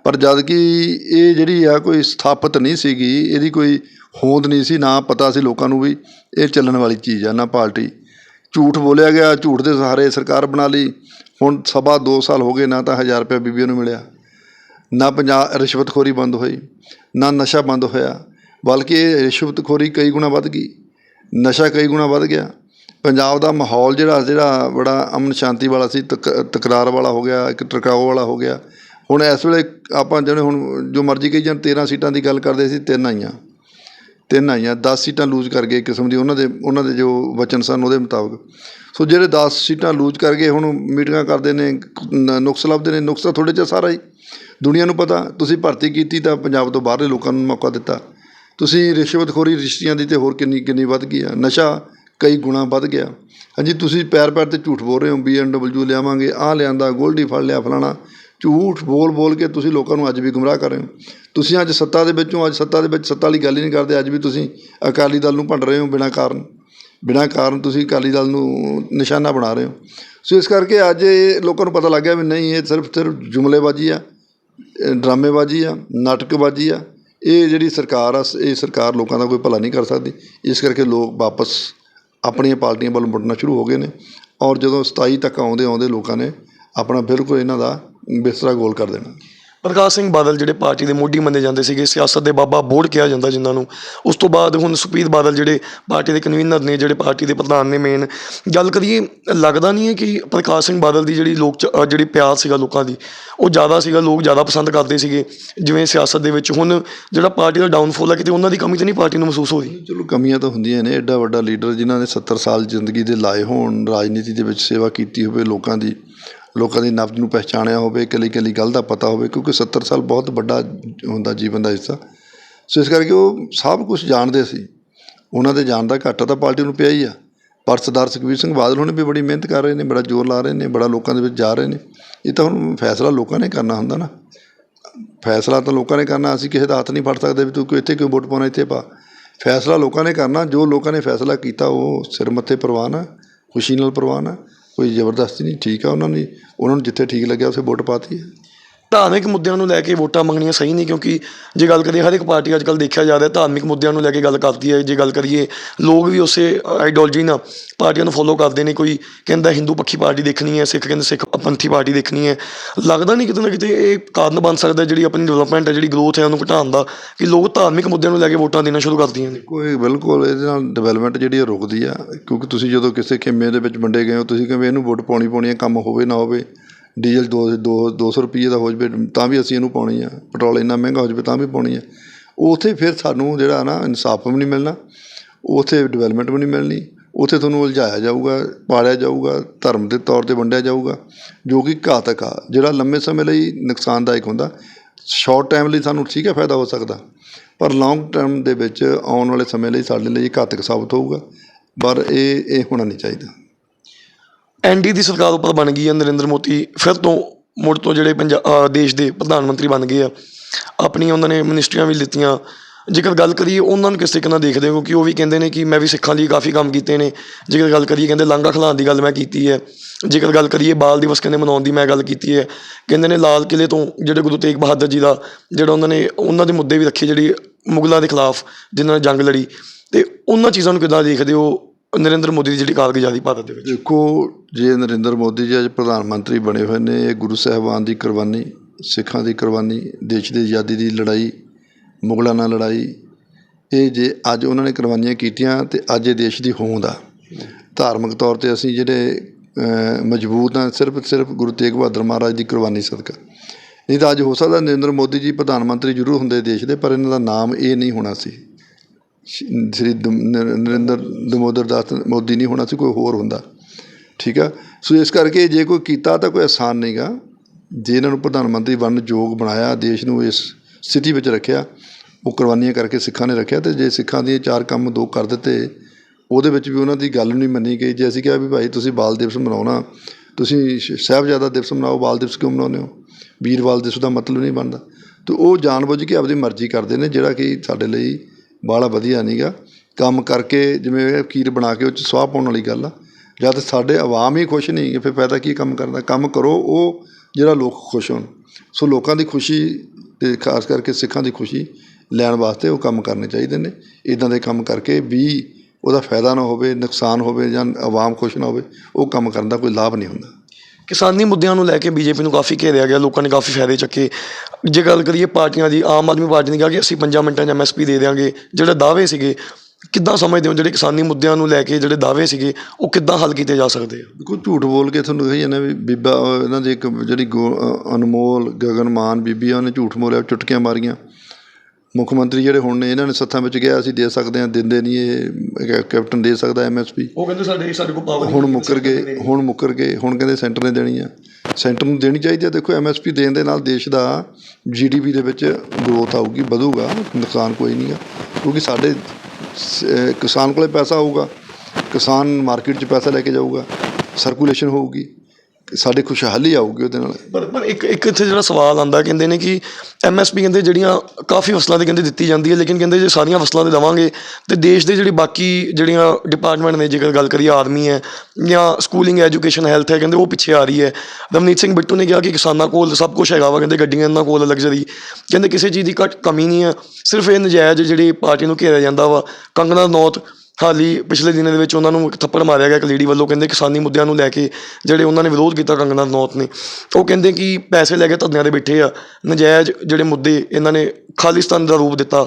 ਪਰ ਜਦ ਕਿ ਇਹ ਜਿਹੜੀ ਆ ਕੋਈ ਸਥਾਪਿਤ ਨਹੀਂ ਸੀਗੀ, ਇਹਦੀ ਕੋਈ ਹੋਂਦ ਨਹੀਂ ਸੀ, ਨਾ ਪਤਾ ਸੀ ਲੋਕਾਂ ਨੂੰ ਵੀ ਇਹ ਚੱਲਣ ਵਾਲੀ ਚੀਜ਼ ਆ, ਨਾ ਪਾਰਟੀ। ਝੂਠ ਬੋਲਿਆ ਗਿਆ, ਝੂਠ ਦੇ ਸਹਾਰੇ ਸਰਕਾਰ ਬਣਾ ਲਈ। ਹੁਣ ਸਵਾ 2 ਸਾਲ ਹੋ ਗਏ, ਨਾ ਤਾਂ 1000 ਰੁਪਏ ਬੀਬੀਆਂ ਨੂੰ ਮਿਲਿਆ, ਨਾ ਪੰਜਾਬ ਰਿਸ਼ਵਤਖੋਰੀ ਬੰਦ ਹੋਈ, ਨਾ ਨਸ਼ਾ ਬੰਦ ਹੋਇਆ। ਬਲਕਿ ਇਹ ਰਿਸ਼ਵਤਖੋਰੀ ਕਈ ਗੁਣਾ ਵੱਧ ਗਈ, ਨਸ਼ਾ ਕਈ ਗੁਣਾ ਵੱਧ ਗਿਆ। ਪੰਜਾਬ ਦਾ ਮਾਹੌਲ ਜਿਹੜਾ ਜਿਹੜਾ ਬੜਾ ਅਮਨ ਸ਼ਾਂਤੀ ਵਾਲਾ ਸੀ, ਤਕ, ਤਕਰਾਰ ਵਾਲਾ ਹੋ ਗਿਆ, ਇੱਕ ਟਰਕਾਓ ਵਾਲਾ ਹੋ ਗਿਆ। ਹੁਣ ਇਸ ਵੇਲੇ ਆਪਾਂ ਜਿਹੜੇ ਹੁਣ ਜੋ ਮਰਜ਼ੀ ਕਹੀ ਜਾਣ 13 ਸੀਟਾਂ ਦੀ ਗੱਲ ਕਰਦੇ ਸੀ, ਤਿੰਨ ਆਈਆਂ। ਤਿੰਨ ਆਈਆਂ 10 ਸੀਟਾਂ ਲੂਜ਼ ਕਰ ਗਏ ਕਿਸਮ ਦੀ, ਉਹਨਾਂ ਦੇ ਉਹਨਾਂ ਦੇ ਜੋ ਵਚਨ ਸਨ ਉਹਦੇ ਮੁਤਾਬਕ। ਸੋ ਜਿਹੜੇ 10 ਸੀਟਾਂ ਲੂਜ਼ ਕਰ ਗਏ, ਹੁਣ ਮੀਟਿੰਗਾਂ ਕਰਦੇ ਨੇ ਨੁਕਸ ਲੱਭਦੇ ਨੇ, ਨੁਕਸ ਤਾਂ ਥੋੜ੍ਹੇ 'ਚ ਸਾਰਾ ਹੀ। ਦੁਨੀਆ ਨੂੰ ਪਤਾ, ਤੁਸੀਂ ਭਰਤੀ ਕੀਤੀ ਤਾਂ ਪੰਜਾਬ ਤੋਂ ਬਾਹਰਲੇ ਲੋਕਾਂ ਨੂੰ ਮੌਕਾ ਦਿੱਤਾ। ਤੁਸੀਂ ਰਿਸ਼ਵਤਖੋਰੀ ਰਿਸ਼ਤੀਆਂ ਦੀ ਤੇ ਹੋਰ ਕਿੰਨੀ ਕਿੰਨੀ ਵੱਧ ਗਈ ਆ। ਨਸ਼ਾ ਕਈ ਗੁਣਾ ਵੱਧ ਗਿਆ। ਹਾਂਜੀ, ਤੁਸੀਂ ਪੈਰ ਪੈਰ ਤੇ ਝੂਠ ਬੋਲ ਰਹੇ ਹੋ BMW ਲਿਆਵਾਂਗੇ, ਆਹ ਲਿਆਂਦਾ, ਗੋਲਡੀ ਫੜ ਲਿਆ, ਫਲਾਣਾ। ਝੂਠ ਬੋਲ ਬੋਲ ਕੇ ਤੁਸੀਂ ਲੋਕਾਂ ਨੂੰ ਅੱਜ ਵੀ ਗੁੰਮਰਾਹ ਕਰ ਰਹੇ ਹੋ। ਤੁਸੀਂ ਅੱਜ ਸੱਤਾ ਦੇ ਵਿੱਚੋਂ, ਅੱਜ ਸੱਤਾ ਦੇ ਵਿੱਚ ਸੱਤਾ ਵਾਲੀ ਗੱਲ ਹੀ ਨਹੀਂ ਕਰਦੇ, ਅੱਜ ਵੀ ਤੁਸੀਂ ਅਕਾਲੀ ਦਲ ਨੂੰ ਭੰਡ ਰਹੇ ਹੋ ਬਿਨਾਂ ਕਾਰਨ। ਬਿਨਾਂ ਕਾਰਨ ਤੁਸੀਂ ਅਕਾਲੀ ਦਲ ਨੂੰ ਨਿਸ਼ਾਨਾ ਬਣਾ ਰਹੇ ਹੋ। ਸੋ ਇਸ ਕਰਕੇ ਅੱਜ ਇਹ ਲੋਕਾਂ ਨੂੰ ਪਤਾ ਲੱਗ ਗਿਆ ਵੀ ਨਹੀਂ, ਇਹ ਸਿਰਫ ਸਿਰਫ ਜੁਮਲੇਬਾਜ਼ੀ ਆ ਡਰਾਮੇਬਾਜ਼ੀ ਆ, ਨਾਟਕਬਾਜ਼ੀ ਆ। ਇਹ ਜਿਹੜੀ ਸਰਕਾਰ ਆ, ਇਹ ਸਰਕਾਰ ਲੋਕਾਂ ਦਾ ਕੋਈ ਭਲਾ ਨਹੀਂ ਕਰ ਸਕਦੀ। ਇਸ ਕਰਕੇ ਲੋਕ ਵਾਪਸ ਆਪਣੀਆਂ ਪਾਰਟੀਆਂ ਵੱਲ ਮੁੜਨਾ ਸ਼ੁਰੂ ਹੋ ਗਏ ਨੇ। ਔਰ ਜਦੋਂ 27 ਤੱਕ ਆਉਂਦੇ ਆਉਂਦੇ ਲੋਕਾਂ ਨੇ ਆਪਣਾ ਬਿਲਕੁਲ ਇਹਨਾਂ ਦਾ ਬਿਸਤਰਾ ਗੋਲ ਕਰ ਦੇਣਾ। ਪ੍ਰਕਾਸ਼ ਸਿੰਘ ਬਾਦਲ ਜਿਹੜੇ ਪਾਰਟੀ ਦੇ ਮੋਢੀ ਮੰਨੇ ਜਾਂਦੇ ਸੀਗੇ ਸਿਆਸਤ ਦੇ ਬਾਬਾ ਬੋੜ ਕਿਹਾ ਜਾਂਦਾ ਜਿਨ੍ਹਾਂ ਨੂੰ। ਉਸ ਤੋਂ ਬਾਅਦ ਹੁਣ ਸੁਖਬੀਰ ਬਾਦਲ ਜਿਹੜੇ ਪਾਰਟੀ ਦੇ ਕਨਵੀਨਰ ਨੇ ਜਿਹੜੇ ਪਾਰਟੀ ਦੇ ਪ੍ਰਧਾਨ ਨੇ ਮੇਨ ਗੱਲ ਕਰੀਏ ਲੱਗਦਾ ਨਹੀਂ ਹੈ ਕਿ ਪ੍ਰਕਾਸ਼ ਸਿੰਘ ਬਾਦਲ ਦੀ ਜਿਹੜੀ ਲੋਕ ਜਿਹੜੀ ਪਿਆਰ ਸੀਗਾ ਲੋਕਾਂ ਦੀ ਉਹ ਜ਼ਿਆਦਾ ਸੀਗਾ ਲੋਕ ਜ਼ਿਆਦਾ ਪਸੰਦ ਕਰਦੇ ਸੀਗੇ। ਜਿਵੇਂ ਸਿਆਸਤ ਦੇ ਵਿੱਚ ਹੁਣ ਜਿਹੜਾ ਪਾਰਟੀ ਦਾ ਡਾਊਨਫਾਲ ਹੈ ਕਿਤੇ ਉਹਨਾਂ ਦੀ ਕਮੀ ਤਾਂ ਨਹੀਂ ਪਾਰਟੀ ਨੂੰ ਮਹਿਸੂਸ ਹੋ ਰਹੀ? ਚਲੋ ਕਮੀਆਂ ਤਾਂ ਹੁੰਦੀਆਂ ਨੇ ਐਡਾ ਵੱਡਾ ਲੀਡਰ ਜਿਨ੍ਹਾਂ ਨੇ 70 ਸਾਲ ਜ਼ਿੰਦਗੀ ਦੇ ਲਾਏ ਹੋਣ ਰਾਜਨੀਤੀ ਦੇ ਵਿੱਚ ਸੇਵਾ ਕੀਤੀ ਹੋਵੇ ਲੋਕਾਂ ਦੀ ਲੋਕਾਂ ਦੀ ਨਬਜ਼ ਨੂੰ ਪਹਿਚਾਣਿਆ ਹੋਵੇ, ਇਕੱਲੀ ਇਕੱਲੀ ਗੱਲ ਦਾ ਪਤਾ ਹੋਵੇ, ਕਿਉਂਕਿ 70 ਸਾਲ ਬਹੁਤ ਵੱਡਾ ਹੁੰਦਾ ਜੀਵਨ ਦਾ ਹਿੱਸਾ। ਸੋ ਇਸ ਕਰਕੇ ਉਹ ਸਭ ਕੁਝ ਜਾਣਦੇ ਸੀ। ਉਹਨਾਂ ਦੇ ਜਾਣ ਦਾ ਘਾਟਾ ਤਾਂ ਪਾਰਟੀ ਨੂੰ ਪਿਆ ਹੀ ਆ। ਪਰ ਸਰਦਾਰ ਸੁਖਬੀਰ ਸਿੰਘ ਬਾਦਲ ਹੁਣੇ ਵੀ ਬੜੀ ਮਿਹਨਤ ਕਰ ਰਹੇ ਨੇ, ਬੜਾ ਜ਼ੋਰ ਲਾ ਰਹੇ ਨੇ, ਬੜਾ ਲੋਕਾਂ ਦੇ ਵਿੱਚ ਜਾ ਰਹੇ ਨੇ। ਇਹ ਤਾਂ ਹੁਣ ਫੈਸਲਾ ਲੋਕਾਂ ਨੇ ਕਰਨਾ ਹੁੰਦਾ ਨਾ। ਫੈਸਲਾ ਤਾਂ ਲੋਕਾਂ ਨੇ ਕਰਨਾ, ਅਸੀਂ ਕਿਸੇ ਦਾ ਹੱਥ ਨਹੀਂ ਫੜ ਸਕਦੇ ਵੀ ਤੂੰ ਕਿਉਂ ਇੱਥੇ ਕਿਉਂ ਵੋਟ ਪਾਉਣਾ, ਇੱਥੇ ਪਾ। ਫੈਸਲਾ ਲੋਕਾਂ ਨੇ ਕਰਨਾ, ਜੋ ਲੋਕਾਂ ਨੇ ਫੈਸਲਾ ਕੀਤਾ ਉਹ ਸਿਰ ਮੱਥੇ ਪ੍ਰਵਾਨ ਆ, ਖੁਸ਼ੀ ਨਾਲ ਪ੍ਰਵਾਨ ਆ। ਕੋਈ ਜ਼ਬਰਦਸਤੀ ਨਹੀਂ, ਠੀਕ ਆ ਉਹਨਾਂ ਨੇ, ਉਹਨਾਂ ਨੂੰ ਜਿੱਥੇ ਠੀਕ ਲੱਗਿਆ ਉੱਥੇ ਵੋਟ ਪਾਤੀ ਹੈ। ਧਾਰਮਿਕ ਮੁੱਦਿਆਂ ਨੂੰ ਲੈ ਕੇ ਵੋਟਾਂ ਮੰਗਣੀਆਂ ਸਹੀ ਨਹੀਂ, ਕਿਉਂਕਿ ਜੇ ਗੱਲ ਕਰੀਏ ਹਰ ਇੱਕ ਪਾਰਟੀ ਅੱਜ ਕੱਲ੍ਹ ਦੇਖਿਆ ਜਾ ਰਿਹਾ, ਧਾਰਮਿਕ ਮੁੱਦਿਆਂ ਨੂੰ ਲੈ ਕੇ ਗੱਲ ਕਰਦੀ ਹੈ। ਜੇ ਗੱਲ ਕਰੀਏ, ਲੋਕ ਵੀ ਉਸੇ ਆਈਡੀਓਲੋਜੀ ਨਾਲ ਪਾਰਟੀਆਂ ਨੂੰ ਫੋਲੋ ਕਰਦੇ ਨੇ, ਕੋਈ ਕਹਿੰਦਾ ਹਿੰਦੂ ਪੱਖੀ ਪਾਰਟੀ ਦੇਖਣੀ ਹੈ, ਸਿੱਖ ਕਹਿੰਦੇ ਸਿੱਖ ਪੰਥੀ ਪਾਰਟੀ ਦੇਖਣੀ ਹੈ। ਲੱਗਦਾ ਨਹੀਂ ਕਿਤੇ ਨਾ ਕਿਤੇ ਇਹ ਕਾਰਨ ਬਣ ਸਕਦਾ ਜਿਹੜੀ ਆਪਣੀ ਡਿਵੈਲਪਮੈਂਟ ਹੈ, ਜਿਹੜੀ ਗਰੋਥ ਹੈ, ਉਹਨੂੰ ਘਟਾਉਣ ਦਾ, ਕਿ ਲੋਕ ਧਾਰਮਿਕ ਮੁੱਦਿਆਂ ਨੂੰ ਲੈ ਕੇ ਵੋਟਾਂ ਦੇਣਾ ਸ਼ੁਰੂ ਕਰਦੀਆਂ ਨੇ। ਕੋਈ ਬਿਲਕੁਲ ਇਹਦੇ ਨਾਲ ਡਿਵੈਲਪਮੈਂਟ ਜਿਹੜੀ ਆ ਰੁਕਦੀ ਆ, ਕਿਉਂਕਿ ਤੁਸੀਂ ਜਦੋਂ ਕਿਸੇ ਖੇਮੇ ਦੇ ਵਿੱਚ ਵੰਡੇ ਗਏ ਹੋ, ਤੁਸੀਂ ਕਿਵੇਂ ਇਹਨੂੰ ਵੋਟ ਪਾਉਣੀ ਪਾਉਣੀ ਹੈ, ਕੰਮ ਹੋਵੇ ਨਾ ਹੋਵੇ ਡੀਜ਼ਲ ਦੋ ਦੋ ਦੋ ਸੌ ਰੁਪਈਏ ਦਾ ਹੋ ਜਾਵੇ, ਤਾਂ ਵੀ ਅਸੀਂ ਇਹਨੂੰ ਪਾਉਣੀ ਆ। ਪੈਟਰੋਲ ਇੰਨਾ ਮਹਿੰਗਾ ਹੋ ਜਾਵੇ, ਤਾਂ ਵੀ ਪਾਉਣੀ ਆ। ਉੱਥੇ ਫਿਰ ਸਾਨੂੰ ਜਿਹੜਾ ਨਾ ਇਨਸਾਫ ਵੀ ਨਹੀਂ ਮਿਲਣਾ, ਉੱਥੇ ਡਿਵੈਲਪਮੈਂਟ ਵੀ ਨਹੀਂ ਮਿਲਣੀ, ਉੱਥੇ ਤੁਹਾਨੂੰ ਉਲਝਾਇਆ ਜਾਊਗਾ ਪਾੜਿਆ ਜਾਊਗਾ, ਧਰਮ ਦੇ ਤੌਰ ਤੇ ਵੰਡਿਆ ਜਾਊਗਾ, ਜੋ ਕਿ ਘਾਤਕ ਆ। ਜਿਹੜਾ ਲੰਮੇ ਸਮੇਂ ਲਈ ਨੁਕਸਾਨਦਾਇਕ ਹੁੰਦਾ ਸ਼ਾਰਟ ਟਾਈਮ ਲਈ ਸਾਨੂੰ ਠੀਕ ਹੈ ਫਾਇਦਾ ਹੋ ਸਕਦਾ, ਪਰ ਲੌਂਗ ਟਰਮ ਦੇ ਵਿੱਚ ਆਉਣ ਵਾਲੇ ਸਮੇਂ ਲਈ ਸਾਡੇ ਲਈ ਇਹ ਘਾਤਕ ਸਾਬਤ ਹੋਊਗਾ, ਪਰ ਇਹ ਇਹ ਹੋਣਾ ਨਹੀਂ ਚਾਹੀਦਾ। ਐਨਡੀ ਦੀ ਸਰਕਾਰ ਉੱਪਰ ਬਣ ਗਈ ਹੈ ਨਰਿੰਦਰ ਮੋਦੀ ਫਿਰ ਤੋਂ ਮੁੜ ਤੋਂ ਜਿਹੜੇ ਪੰਜਾ ਦੇਸ਼ ਦੇ ਪ੍ਰਧਾਨ ਮੰਤਰੀ ਬਣ ਗਏ ਆ ਆਪਣੀ ਉਹਨਾਂ ਨੇ ਮਿਨਿਸਟਰੀਆਂ ਵੀ ਲਿੱਤੀਆਂ। ਜੇਕਰ ਗੱਲ ਕਰੀਏ ਉਹਨਾਂ ਨੂੰ ਕਿਸ ਤਰੀਕੇ ਨਾਲ ਦੇਖਦੇ ਹੋ? ਕਿਉਂਕਿ ਉਹ ਵੀ ਕਹਿੰਦੇ ਨੇ ਕਿ ਮੈਂ ਵੀ ਸਿੱਖਾਂ ਲਈ ਕਾਫੀ ਕੰਮ ਕੀਤੇ ਨੇ। ਜੇਕਰ ਗੱਲ ਕਰੀਏ ਕਹਿੰਦੇ ਲਾਂਘਾ ਖਿਲਾਉਣ ਦੀ ਗੱਲ ਮੈਂ ਕੀਤੀ ਹੈ। ਜੇਕਰ ਗੱਲ ਕਰੀਏ ਬਾਲ ਦਿਵਸ ਕਹਿੰਦੇ ਮਨਾਉਣ ਦੀ ਮੈਂ ਗੱਲ ਕੀਤੀ ਹੈ। ਕਹਿੰਦੇ ਨੇ ਲਾਲ ਕਿਲੇ ਤੋਂ ਜਿਹੜੇ ਗੁਰੂ ਤੇਗ ਬਹਾਦਰ ਜੀ ਦਾ ਜਿਹੜਾ ਉਹਨਾਂ ਨੇ ਉਹਨਾਂ ਦੇ ਮੁੱਦੇ ਵੀ ਰੱਖੇ ਜਿਹੜੀ ਮੁਗਲਾਂ ਦੇ ਖਿਲਾਫ ਜਿਨ੍ਹਾਂ ਨੇ ਜੰਗ ਲੜੀ। ਤੇ ਉਹਨਾਂ ਚੀਜ਼ਾਂ ਨੂੰ ਕਿੱਦਾਂ ਦੇਖਦੇ ਹੋ? ਨਰਿੰਦਰ ਮੋਦੀ ਦੀ ਜਿਹੜੀ ਕਾਰਗੁਜ਼ਾਰੀ ਭਾਰਤ ਦੇ ਵਿੱਚ। ਦੇਖੋ, ਜੇ ਨਰਿੰਦਰ ਮੋਦੀ ਜੀ ਅੱਜ ਪ੍ਰਧਾਨ ਮੰਤਰੀ ਬਣੇ ਹੋਏ ਨੇ, ਇਹ ਗੁਰੂ ਸਾਹਿਬਾਨ ਦੀ ਕੁਰਬਾਨੀ, ਸਿੱਖਾਂ ਦੀ ਕੁਰਬਾਨੀ, ਦੇਸ਼ ਦੀ ਆਜ਼ਾਦੀ ਦੀ ਲੜਾਈ, ਮੁਗਲਾਂ ਨਾਲ ਲੜਾਈ, ਇਹ ਜੇ ਅੱਜ ਉਹਨਾਂ ਨੇ ਕੁਰਬਾਨੀਆਂ ਕੀਤੀਆਂ ਤੇ ਅੱਜ ਇਹ ਦੇਸ਼ ਦੀ ਹੋਂਦ ਆ। ਧਾਰਮਿਕ ਤੌਰ ਤੇ ਅਸੀਂ ਜਿਹੜੇ ਮਜ਼ਬੂਤ ਹਾਂ ਸਿਰਫ ਸਿਰਫ ਗੁਰੂ ਤੇਗ ਬਹਾਦਰ ਮਹਾਰਾਜ ਦੀ ਕੁਰਬਾਨੀ ਸਦਕਾ। ਨਹੀਂ ਤਾਂ ਅੱਜ ਹੋ ਸਕਦਾ ਨਰਿੰਦਰ ਮੋਦੀ ਜੀ ਪ੍ਰਧਾਨ ਮੰਤਰੀ ਜ਼ਰੂਰ ਹੁੰਦੇ ਦੇਸ਼ ਦੇ, ਪਰ ਇਹਨਾਂ ਦਾ ਨਾਮ ਇਹ ਨਹੀਂ ਹੋਣਾ ਸੀ। ਸ਼੍ਰੀ ਦਮ- ਨਰਿੰਦਰ ਦਮੋਦਰ ਦਾਸ ਮੋਦੀ ਨਹੀਂ ਹੋਣਾ ਸੀ, ਕੋਈ ਹੋਰ ਹੁੰਦਾ। ਠੀਕ ਆ? ਸੋ ਇਸ ਕਰਕੇ ਜੇ ਕੋਈ ਕੀਤਾ ਤਾਂ ਕੋਈ ਆਸਾਨ ਨਹੀਂਗਾ ਜੇ ਇਹਨਾਂ ਨੂੰ ਪ੍ਰਧਾਨ ਮੰਤਰੀ ਬਣਨ ਯੋਗ ਬਣਾਇਆ, ਦੇਸ਼ ਨੂੰ ਇਸ ਸਥਿਤੀ ਵਿੱਚ ਰੱਖਿਆ, ਉਹ ਕੁਰਬਾਨੀਆਂ ਕਰਕੇ ਸਿੱਖਾਂ ਨੇ ਰੱਖਿਆ, ਤੇ ਜੇ ਸਿੱਖਾਂ ਦੇ ਚਾਰ ਕੰਮ ਦੋ ਕਰ ਦਿੱਤੇ, ਉਹਦੇ ਵਿੱਚ ਵੀ ਉਹਨਾਂ ਦੀ ਗੱਲ ਨਹੀਂ ਮੰਨੀ ਗਈ। ਜੇ ਅਸੀਂ ਕਿਹਾ ਵੀ ਭਾਈ ਤੁਸੀਂ ਬਾਲ ਦਿਵਸ ਮਨਾਉਣਾ, ਤੁਸੀਂ ਸ਼- ਸਾਹਿਬਜ਼ਾਦਾ ਦਿਵਸ ਮਨਾਓ, ਬਾਲ ਦਿਵਸ ਕਿਉਂ ਮਨਾਉਂਦੇ ਹੋ? ਵੀਰ ਬਾਲ ਦਿਵਸ ਦਾ ਮਤਲਬ ਨਹੀਂ ਬਣਦਾ। ਤੇ ਉਹ ਜਾਣਬੁੱਝ ਕੇ ਆਪਣੀ ਮਰਜ਼ੀ ਕਰਦੇ ਨੇ, ਜਿਹੜਾ ਕਿ ਸਾਡੇ ਲਈ ਬਾਹਲਾ ਵਧੀਆ ਨਹੀਂਗਾ ਕੰਮ ਕਰਕੇ ਜਿਵੇਂ ਖੀਰ ਬਣਾ ਕੇ ਉਹ 'ਚ ਸਵਾਹ ਪਾਉਣ ਵਾਲੀ ਗੱਲ ਆ। ਜਦ ਸਾਡੇ ਆਵਾਮ ਹੀ ਖੁਸ਼ ਨਹੀਂ ਕਿ ਫਿਰ ਫਾਇਦਾ ਕੀ ਕੰਮ ਕਰਨ ਦਾ। ਕੰਮ ਕਰੋ, ਉਹ ਜਿਹੜਾ ਲੋਕ ਖੁਸ਼ ਹੋਣ। ਸੋ ਲੋਕਾਂ ਦੀ ਖੁਸ਼ੀ ਤੇ ਖਾਸ ਕਰਕੇ ਸਿੱਖਾਂ ਦੀ ਖੁਸ਼ੀ ਲੈਣ ਵਾਸਤੇ ਉਹ ਕੰਮ ਕਰਨੇ ਚਾਹੀਦੇ ਨੇ। ਇਦਾਂ ਦੇ ਕੰਮ ਕਰਕੇ ਵੀ ਉਹਦਾ ਫਾਇਦਾ ਨਾ ਹੋਵੇ, ਨੁਕਸਾਨ ਹੋਵੇ ਜਾਂ ਆਵਾਮ ਖੁਸ਼ ਨਾ ਹੋਵੇ, ਉਹ ਕੰਮ ਕਰਨ ਦਾ ਕੋਈ ਲਾਭ ਨਹੀਂ ਹੁੰਦਾ। ਕਿਸਾਨੀ ਮੁੱਦਿਆਂ ਨੂੰ ਲੈ ਕੇ ਬੀਜੇਪੀ ਨੂੰ ਕਾਫੀ ਘੇਰਿਆ ਗਿਆ, ਲੋਕਾਂ ਨੇ ਕਾਫੀ ਫਾਇਦੇ ਚੱਕੇ। ਜੇ ਗੱਲ ਕਰੀਏ ਪਾਰਟੀਆਂ ਦੀ, ਆਮ ਆਦਮੀ ਪਾਰਟੀ ਨੇ ਕਿਹਾ ਕਿ ਅਸੀਂ 5 ਮਿੰਟਾਂ 'ਚ ਐਮਐਸਪੀ ਦੇ ਦਿਆਂਗੇ। ਜਿਹੜੇ ਦਾਅਵੇ ਸੀਗੇ, ਕਿੱਦਾਂ ਸਮਝਦੇ ਹੋ ਜਿਹੜੇ ਕਿਸਾਨੀ ਮੁੱਦਿਆਂ ਨੂੰ ਲੈ ਕੇ ਜਿਹੜੇ ਦਾਅਵੇ ਸੀਗੇ, ਉਹ ਕਿੱਦਾਂ ਹੱਲ ਕੀਤੇ ਜਾ ਸਕਦੇ ਆ? ਦੇਖੋ, ਝੂਠ ਬੋਲ ਕੇ ਤੁਹਾਨੂੰ ਕਹੀ ਜਾਂਦਾ ਵੀ ਬੀਬਾ ਇਹਨਾਂ ਦੀ ਇੱਕ ਜਿਹੜੀ ਗੋ- ਅਹ ਅਨਮੋਲ, ਗਗਨਮਾਨ ਬੀਬੀ ਆ ਉਹਨੇ ਝੂਠ ਮੋਲਿਆ ਚੁਟਕੀਆਂ ਮਾਰੀਆਂ। ਮੁੱਖ ਮੰਤਰੀ ਜਿਹੜੇ ਹੁਣ ਨੇ ਇਹਨਾਂ ਨੇ ਸੱਥਾਂ ਵਿੱਚ ਕਿਹਾ ਅਸੀਂ ਦੇ ਸਕਦੇ ਹਾਂ ਦਿੰਦੇ ਨਹੀਂ ਇਹ ਕੈਪਟਨ ਦੇ ਸਕਦਾ ਐਮਐਸਪੀ ਉਹ ਕਹਿੰਦੇ ਸਾਡੇ ਸਾਡੇ ਕੋਲ ਪਾਵਰ ਹੁਣ ਮੁੱਕਰ ਗਏ ਹੁਣ ਮੁੱਕਰ ਗਏ ਹੁਣ ਕਹਿੰਦੇ ਸੈਂਟਰ ਨੇ ਦੇਣੀ ਆ। ਸੈਂਟਰ ਨੂੰ ਦੇਣੀ ਚਾਹੀਦੀ ਆ ਦੇਖੋ ਐਮਐਸਪੀ ਦੇਣ ਦੇ ਨਾਲ ਦੇਸ਼ ਦਾ ਜੀਡੀਪੀ ਦੇ ਵਿੱਚ ਗਰੋਥ ਆਊਗੀ ਵਧੂਗਾ ਨੁਕਸਾਨ ਕੋਈ ਨਹੀਂ ਆ। ਕਿਉਂਕਿ ਸਾਡੇ ਕਿਸਾਨ ਕੋਲੇ ਪੈਸਾ ਹੋਊਗਾ ਕਿਸਾਨ ਮਾਰਕੀਟ 'ਚ ਪੈਸਾ ਲੈ ਕੇ ਜਾਊਗਾ ਸਰਕੂਲੇਸ਼ਨ ਹੋਊਗੀ। ਸਾਡੇ ਖੁਸ਼ਹਾਲੀ ਆਊਗੀ ਉਹਦੇ ਨਾਲ। ਪਰ ਪਰ ਇੱਕ ਇੱਕ ਇੱਥੇ ਜਿਹੜਾ ਸਵਾਲ ਆਂਦਾ ਕਹਿੰਦੇ ਨੇ ਕਿ ਐਮਐਸਪੀ ਕਹਿੰਦੇ ਜਿਹੜੀਆਂ ਕਾਫੀ ਫਸਲਾਂ ਦੀ ਕਹਿੰਦੇ ਦਿੱਤੀ ਜਾਂਦੀ ਹੈ, ਲੇਕਿਨ ਕਹਿੰਦੇ ਜੇ ਸਾਰੀਆਂ ਫਸਲਾਂ ਦੇ ਦੇਵਾਂਗੇ, ਤੇ ਦੇਸ਼ ਦੇ ਜਿਹੜੇ ਬਾਕੀ ਜਿਹੜੀਆਂ ਡਿਪਾਰਟਮੈਂਟ ਨੇ, ਜੇਕਰ ਗੱਲ ਕਰੀਏ ਆਰਮੀ ਹੈ, ਜਾਂ ਸਕੂਲਿੰਗ ਐਜੂਕੇਸ਼ਨ ਹੈਲਥ ਹੈ, ਕਹਿੰਦੇ ਉਹ ਪਿੱਛੇ ਆ ਰਹੀ ਹੈ। ਰਵਨੀਤ ਸਿੰਘ ਬਿੱਟੂ ਨੇ ਕਿਹਾ ਕਿ ਕਿਸਾਨਾਂ ਕੋਲ ਸਭ ਕੁਝ ਹੈਗਾ ਵਾ, ਕਹਿੰਦੇ ਗੱਡੀਆਂ ਇਹਨਾਂ ਕੋਲ ਲਗਜ਼ਰੀ ਕਹਿੰਦੇ ਕਿਸੇ ਚੀਜ਼ ਦੀ ਘੱਟ ਕਮੀ ਨਹੀਂ ਹੈ, ਸਿਰਫ ਇਹ ਨਜਾਇਜ਼ ਜਿਹੜੀ ਪਾਰਟੀ ਨੂੰ ਘੇਰਿਆ ਜਾਂਦਾ ਵਾ ਕੰਗਨਾ ਨੌਤ ਹਾਲੀ ਪਿਛਲੇ ਦਿਨਾਂ ਦੇ ਵਿੱਚ ਉਹਨਾਂ ਨੂੰ ਇੱਕ ਥੱਪੜ ਮਾਰਿਆ ਗਿਆ ਇੱਕ ਲੇਡੀ ਵੱਲੋਂ, ਕਹਿੰਦੇ ਕਿਸਾਨੀ ਮੁੱਦਿਆਂ ਨੂੰ ਲੈ ਕੇ ਜਿਹੜੇ ਉਹਨਾਂ ਨੇ ਵਿਰੋਧ ਕੀਤਾ ਕੰਗਨਾ ਰਣੌਤ ਨੇ। ਉਹ ਕਹਿੰਦੇ ਕਿ ਪੈਸੇ ਲੈ ਕੇ ਧਰਨਿਆਂ ਦੇ ਬੈਠੇ ਆ। ਨਜਾਇਜ਼ ਜਿਹੜੇ ਮੁੱਦੇ ਇਹਨਾਂ ਨੇ ਖਾਲਿਸਤਾਨ ਦਾ ਰੂਪ ਦਿੱਤਾ।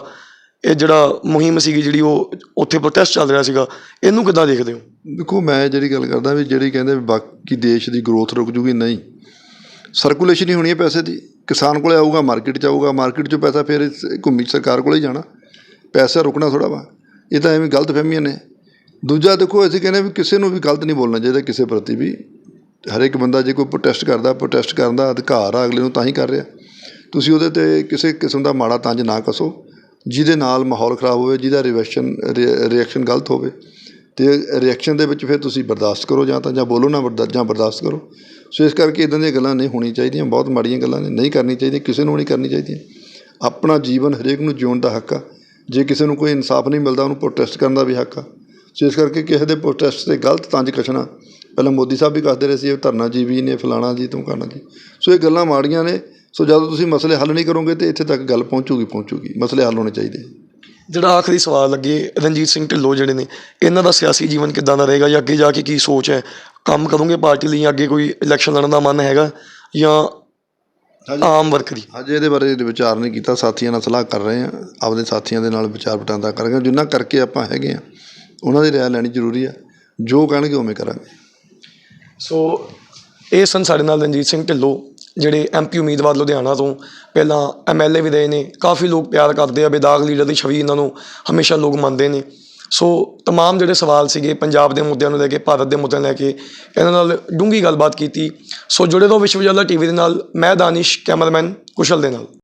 ਇਹ ਜਿਹੜਾ ਮੁਹਿੰਮ ਸੀਗੀ ਜਿਹੜੀ ਉਹ ਉੱਥੇ ਪ੍ਰੋਟੈਸਟ ਚੱਲ ਰਿਹਾ ਸੀਗਾ, ਇਹਨੂੰ ਕਿੱਦਾਂ ਦੇਖਦੇ ਹੋ? ਦੇਖੋ, ਮੈਂ ਜਿਹੜੀ ਗੱਲ ਕਰਦਾ ਵੀ ਜਿਹੜੀ ਕਹਿੰਦੇ ਵੀ ਬਾਕੀ ਦੇਸ਼ ਦੀ ਗਰੋਥ ਰੁਕ ਜੂਗੀ, ਨਹੀਂ। ਸਰਕੂਲੇਸ਼ਨ ਹੀ ਹੋਣੀ ਹੈ ਪੈਸੇ ਦੀ। ਕਿਸਾਨ ਕੋਲੇ ਆਊਗਾ ਮਾਰਕੀਟ 'ਚ ਆਊਗਾ ਮਾਰਕੀਟ 'ਚੋਂ ਪੈਸਾ ਫਿਰ ਘੁੰਮੀ ਸਰਕਾਰ ਕੋਲੇ ਹੀ ਜਾਣਾ। ਪੈਸਾ ਰੁਕਣਾ ਥੋੜਾ ਵਾ। ਇਹ ਤਾਂ ਐਵੇਂ ਗਲਤ ਫਹਿਮੀਆਂ ਨੇ। ਦੂਜਾ ਦੇਖੋ, ਅਸੀਂ ਕਹਿੰਦੇ ਵੀ ਕਿਸੇ ਨੂੰ ਵੀ ਗਲਤ ਨਹੀਂ ਬੋਲਣਾ ਚਾਹੀਦਾ ਕਿਸੇ ਪ੍ਰਤੀ ਵੀ। ਹਰ ਇੱਕ ਬੰਦਾ ਜੇ ਕੋਈ ਪ੍ਰੋਟੈਸਟ ਕਰਦਾ ਪ੍ਰੋਟੈਸਟ ਕਰਨ ਦਾ ਅਧਿਕਾਰ ਆ, ਅਗਲੇ ਨੂੰ ਤਾਂ ਹੀ ਕਰ ਰਿਹਾ। ਤੁਸੀਂ ਉਹਦੇ ਤੇ ਕਿਸੇ ਕਿਸਮ ਦਾ ਮਾੜਾ ਤੰਜ ਨਾ ਕਸੋ, ਜਿਹਦੇ ਨਾਲ ਮਾਹੌਲ ਖਰਾਬ ਹੋਵੇ, ਜਿਹਦਾ ਰਿਐਕਸ਼ਨ ਰਿਐਕਸ਼ਨ ਗਲਤ ਹੋਵੇ। ਤੇ ਰਿਐਕਸ਼ਨ ਦੇ ਵਿੱਚ ਫਿਰ ਤੁਸੀਂ ਬਰਦਾਸ਼ਤ ਕਰੋ ਜਾਂ ਤਾਂ ਜਾਂ ਬੋਲੋ ਨਾ, ਬਰਦਾ- ਜਾਂ ਬਰਦਾਸ਼ਤ ਕਰੋ। ਸੋ ਇਸ ਕਰਕੇ ਇਦਾਂ ਦੀਆਂ ਗੱਲਾਂ ਨਹੀਂ ਹੋਣੀਆਂ ਚਾਹੀਦੀਆਂ, ਬਹੁਤ ਮਾੜੀਆਂ ਗੱਲਾਂ ਨੇ। ਨਹੀਂ ਕਰਨੀ ਚਾਹੀਦੀਆਂ, ਕਿਸੇ ਨੂੰ ਨਹੀਂ ਕਰਨੀ ਚਾਹੀਦੀਆਂ। ਆਪਣਾ ਜੀਵਨ ਹਰੇਕ ਨੂੰ ਜਿਉਣ ਦਾ ਹੱਕ ਆ। ਜੇ ਕਿਸੇ ਨੂੰ ਕੋਈ ਇਨਸਾਫ ਨਹੀਂ ਮਿਲਦਾ, ਉਹਨੂੰ ਪ੍ਰੋਟੈਸਟ ਕਰਨ ਦਾ ਵੀ ਹੱਕ ਆ। ਸੋ ਇਸ ਕਰਕੇ ਕਿਸੇ ਦੇ ਪ੍ਰੋਟੈਸਟ ਤੇ ਗਲਤ ਤੰਜ ਕਸ਼ਣਾ ਪਹਿਲਾਂ ਮੋਦੀ ਸਾਹਿਬ ਵੀ ਕਰਦੇ ਰਹੇ ਸੀ, ਇਹ ਧਰਨਾ ਜੀ ਵੀ ਨੇ, ਫਲਾਣਾ ਜੀ, ਤੂੰ ਕਰਨਾ ਜੀ। ਸੋ ਇਹ ਗੱਲਾਂ ਮਾੜੀਆਂ ਨੇ। ਸੋ ਜਦੋਂ ਤੁਸੀਂ ਮਸਲੇ ਹੱਲ ਨਹੀਂ ਕਰੋਗੇ ਤੇ ਇੱਥੇ ਤੱਕ ਗੱਲ ਪਹੁੰਚੂਗੀ ਪਹੁੰਚੂਗੀ। ਮਸਲੇ ਹੱਲ ਹੋਣੇ ਚਾਹੀਦੇ। ਜਿਹੜਾ ਆਖਰੀ ਸਵਾਲ ਲੱਗੇ ਰਣਜੀਤ ਸਿੰਘ ਢਿੱਲੋਂ ਜਿਹੜੇ ਨੇ, ਇਹਨਾਂ ਦਾ ਸਿਆਸੀ ਜੀਵਨ ਕਿੱਦਾਂ ਦਾ ਰਹੇਗਾ ਜਾਂ ਅੱਗੇ ਜਾ ਕੇ ਕੀ ਸੋਚ ਹੈ? ਕੰਮ ਕਰੋਗੇ ਪਾਰਟੀ ਲਈ ਜਾਂ ਅੱਗੇ ਕੋਈ ਇਲੈਕਸ਼ਨ ਲੜਨ ਦਾ ਮਨ ਹੈਗਾ? ਜਾਂ ਆਮ ਵਰਕਰੀ ਅਜੇ ਇਹਦੇ ਬਾਰੇ ਵਿਚਾਰ ਨਹੀਂ ਕੀਤਾ ਸਾਥੀਆਂ ਨਾਲ ਸਲਾਹ ਕਰ ਰਹੇ ਹਾਂ ਆਪਦੇ ਸਾਥੀਆਂ ਦੇ ਨਾਲ ਵਿਚਾਰ ਵਟਾਂਦਰਾ ਕਰਾਂਗੇ ਜਿੰਨਾ ਕਰਕੇ ਆਪਾਂ ਹੈਗੇ ਆ ਉਹਨਾਂ ਦੀ ਰਾਏ ਲੈਣੀ ਜ਼ਰੂਰੀ ਆ ਜੋ ਕਹਿਣਗੇ ਉਵੇਂ ਕਰਾਂਗੇ। ਸੋ ਇਹ ਸਨ ਸਾਡੇ ਨਾਲ ਰਣਜੀਤ ਸਿੰਘ ਢਿੱਲੋਂ ਜਿਹੜੇ ਐਮਪੀ ਉਮੀਦਵਾਰ ਲੁਧਿਆਣਾ ਤੋਂ। ਪਹਿਲਾਂ ਐਮਐਲਏ ਵੀ ਰਹੇ ਨੇ। ਕਾਫੀ ਲੋਕ ਪਿਆਰ ਕਰਦੇ ਆ ਬੇਦਾਗ ਲੀਡਰ ਦੀ ਛਵੀ ਇਹਨਾਂ ਨੂੰ ਹਮੇਸ਼ਾ ਲੋਕ ਮੰਨਦੇ ਨੇ। ਸੋ ਤਮਾਮ ਜਿਹੜੇ ਸਵਾਲ ਸੀਗੇ ਪੰਜਾਬ ਦੇ ਮੁੱਦਿਆਂ ਨੂੰ ਲੈ ਕੇ, ਭਾਰਤ ਦੇ ਮੁੱਦਿਆਂ ਨੂੰ ਲੈ ਕੇ, ਇਹਨਾਂ ਨਾਲ ਡੂੰਘੀ ਗੱਲਬਾਤ ਕੀਤੀ। ਸੋ ਜੁੜੇ ਰਹੋ ਵਿਸ਼ਵ ਉਜਾਲਾ ਟੀਵੀ ਦੇ ਨਾਲ, ਮੈਂ ਦਾਨਿਸ਼, ਕੈਮਰਾਮੈਨ ਕੁਸ਼ਲ ਦੇ ਨਾਲ।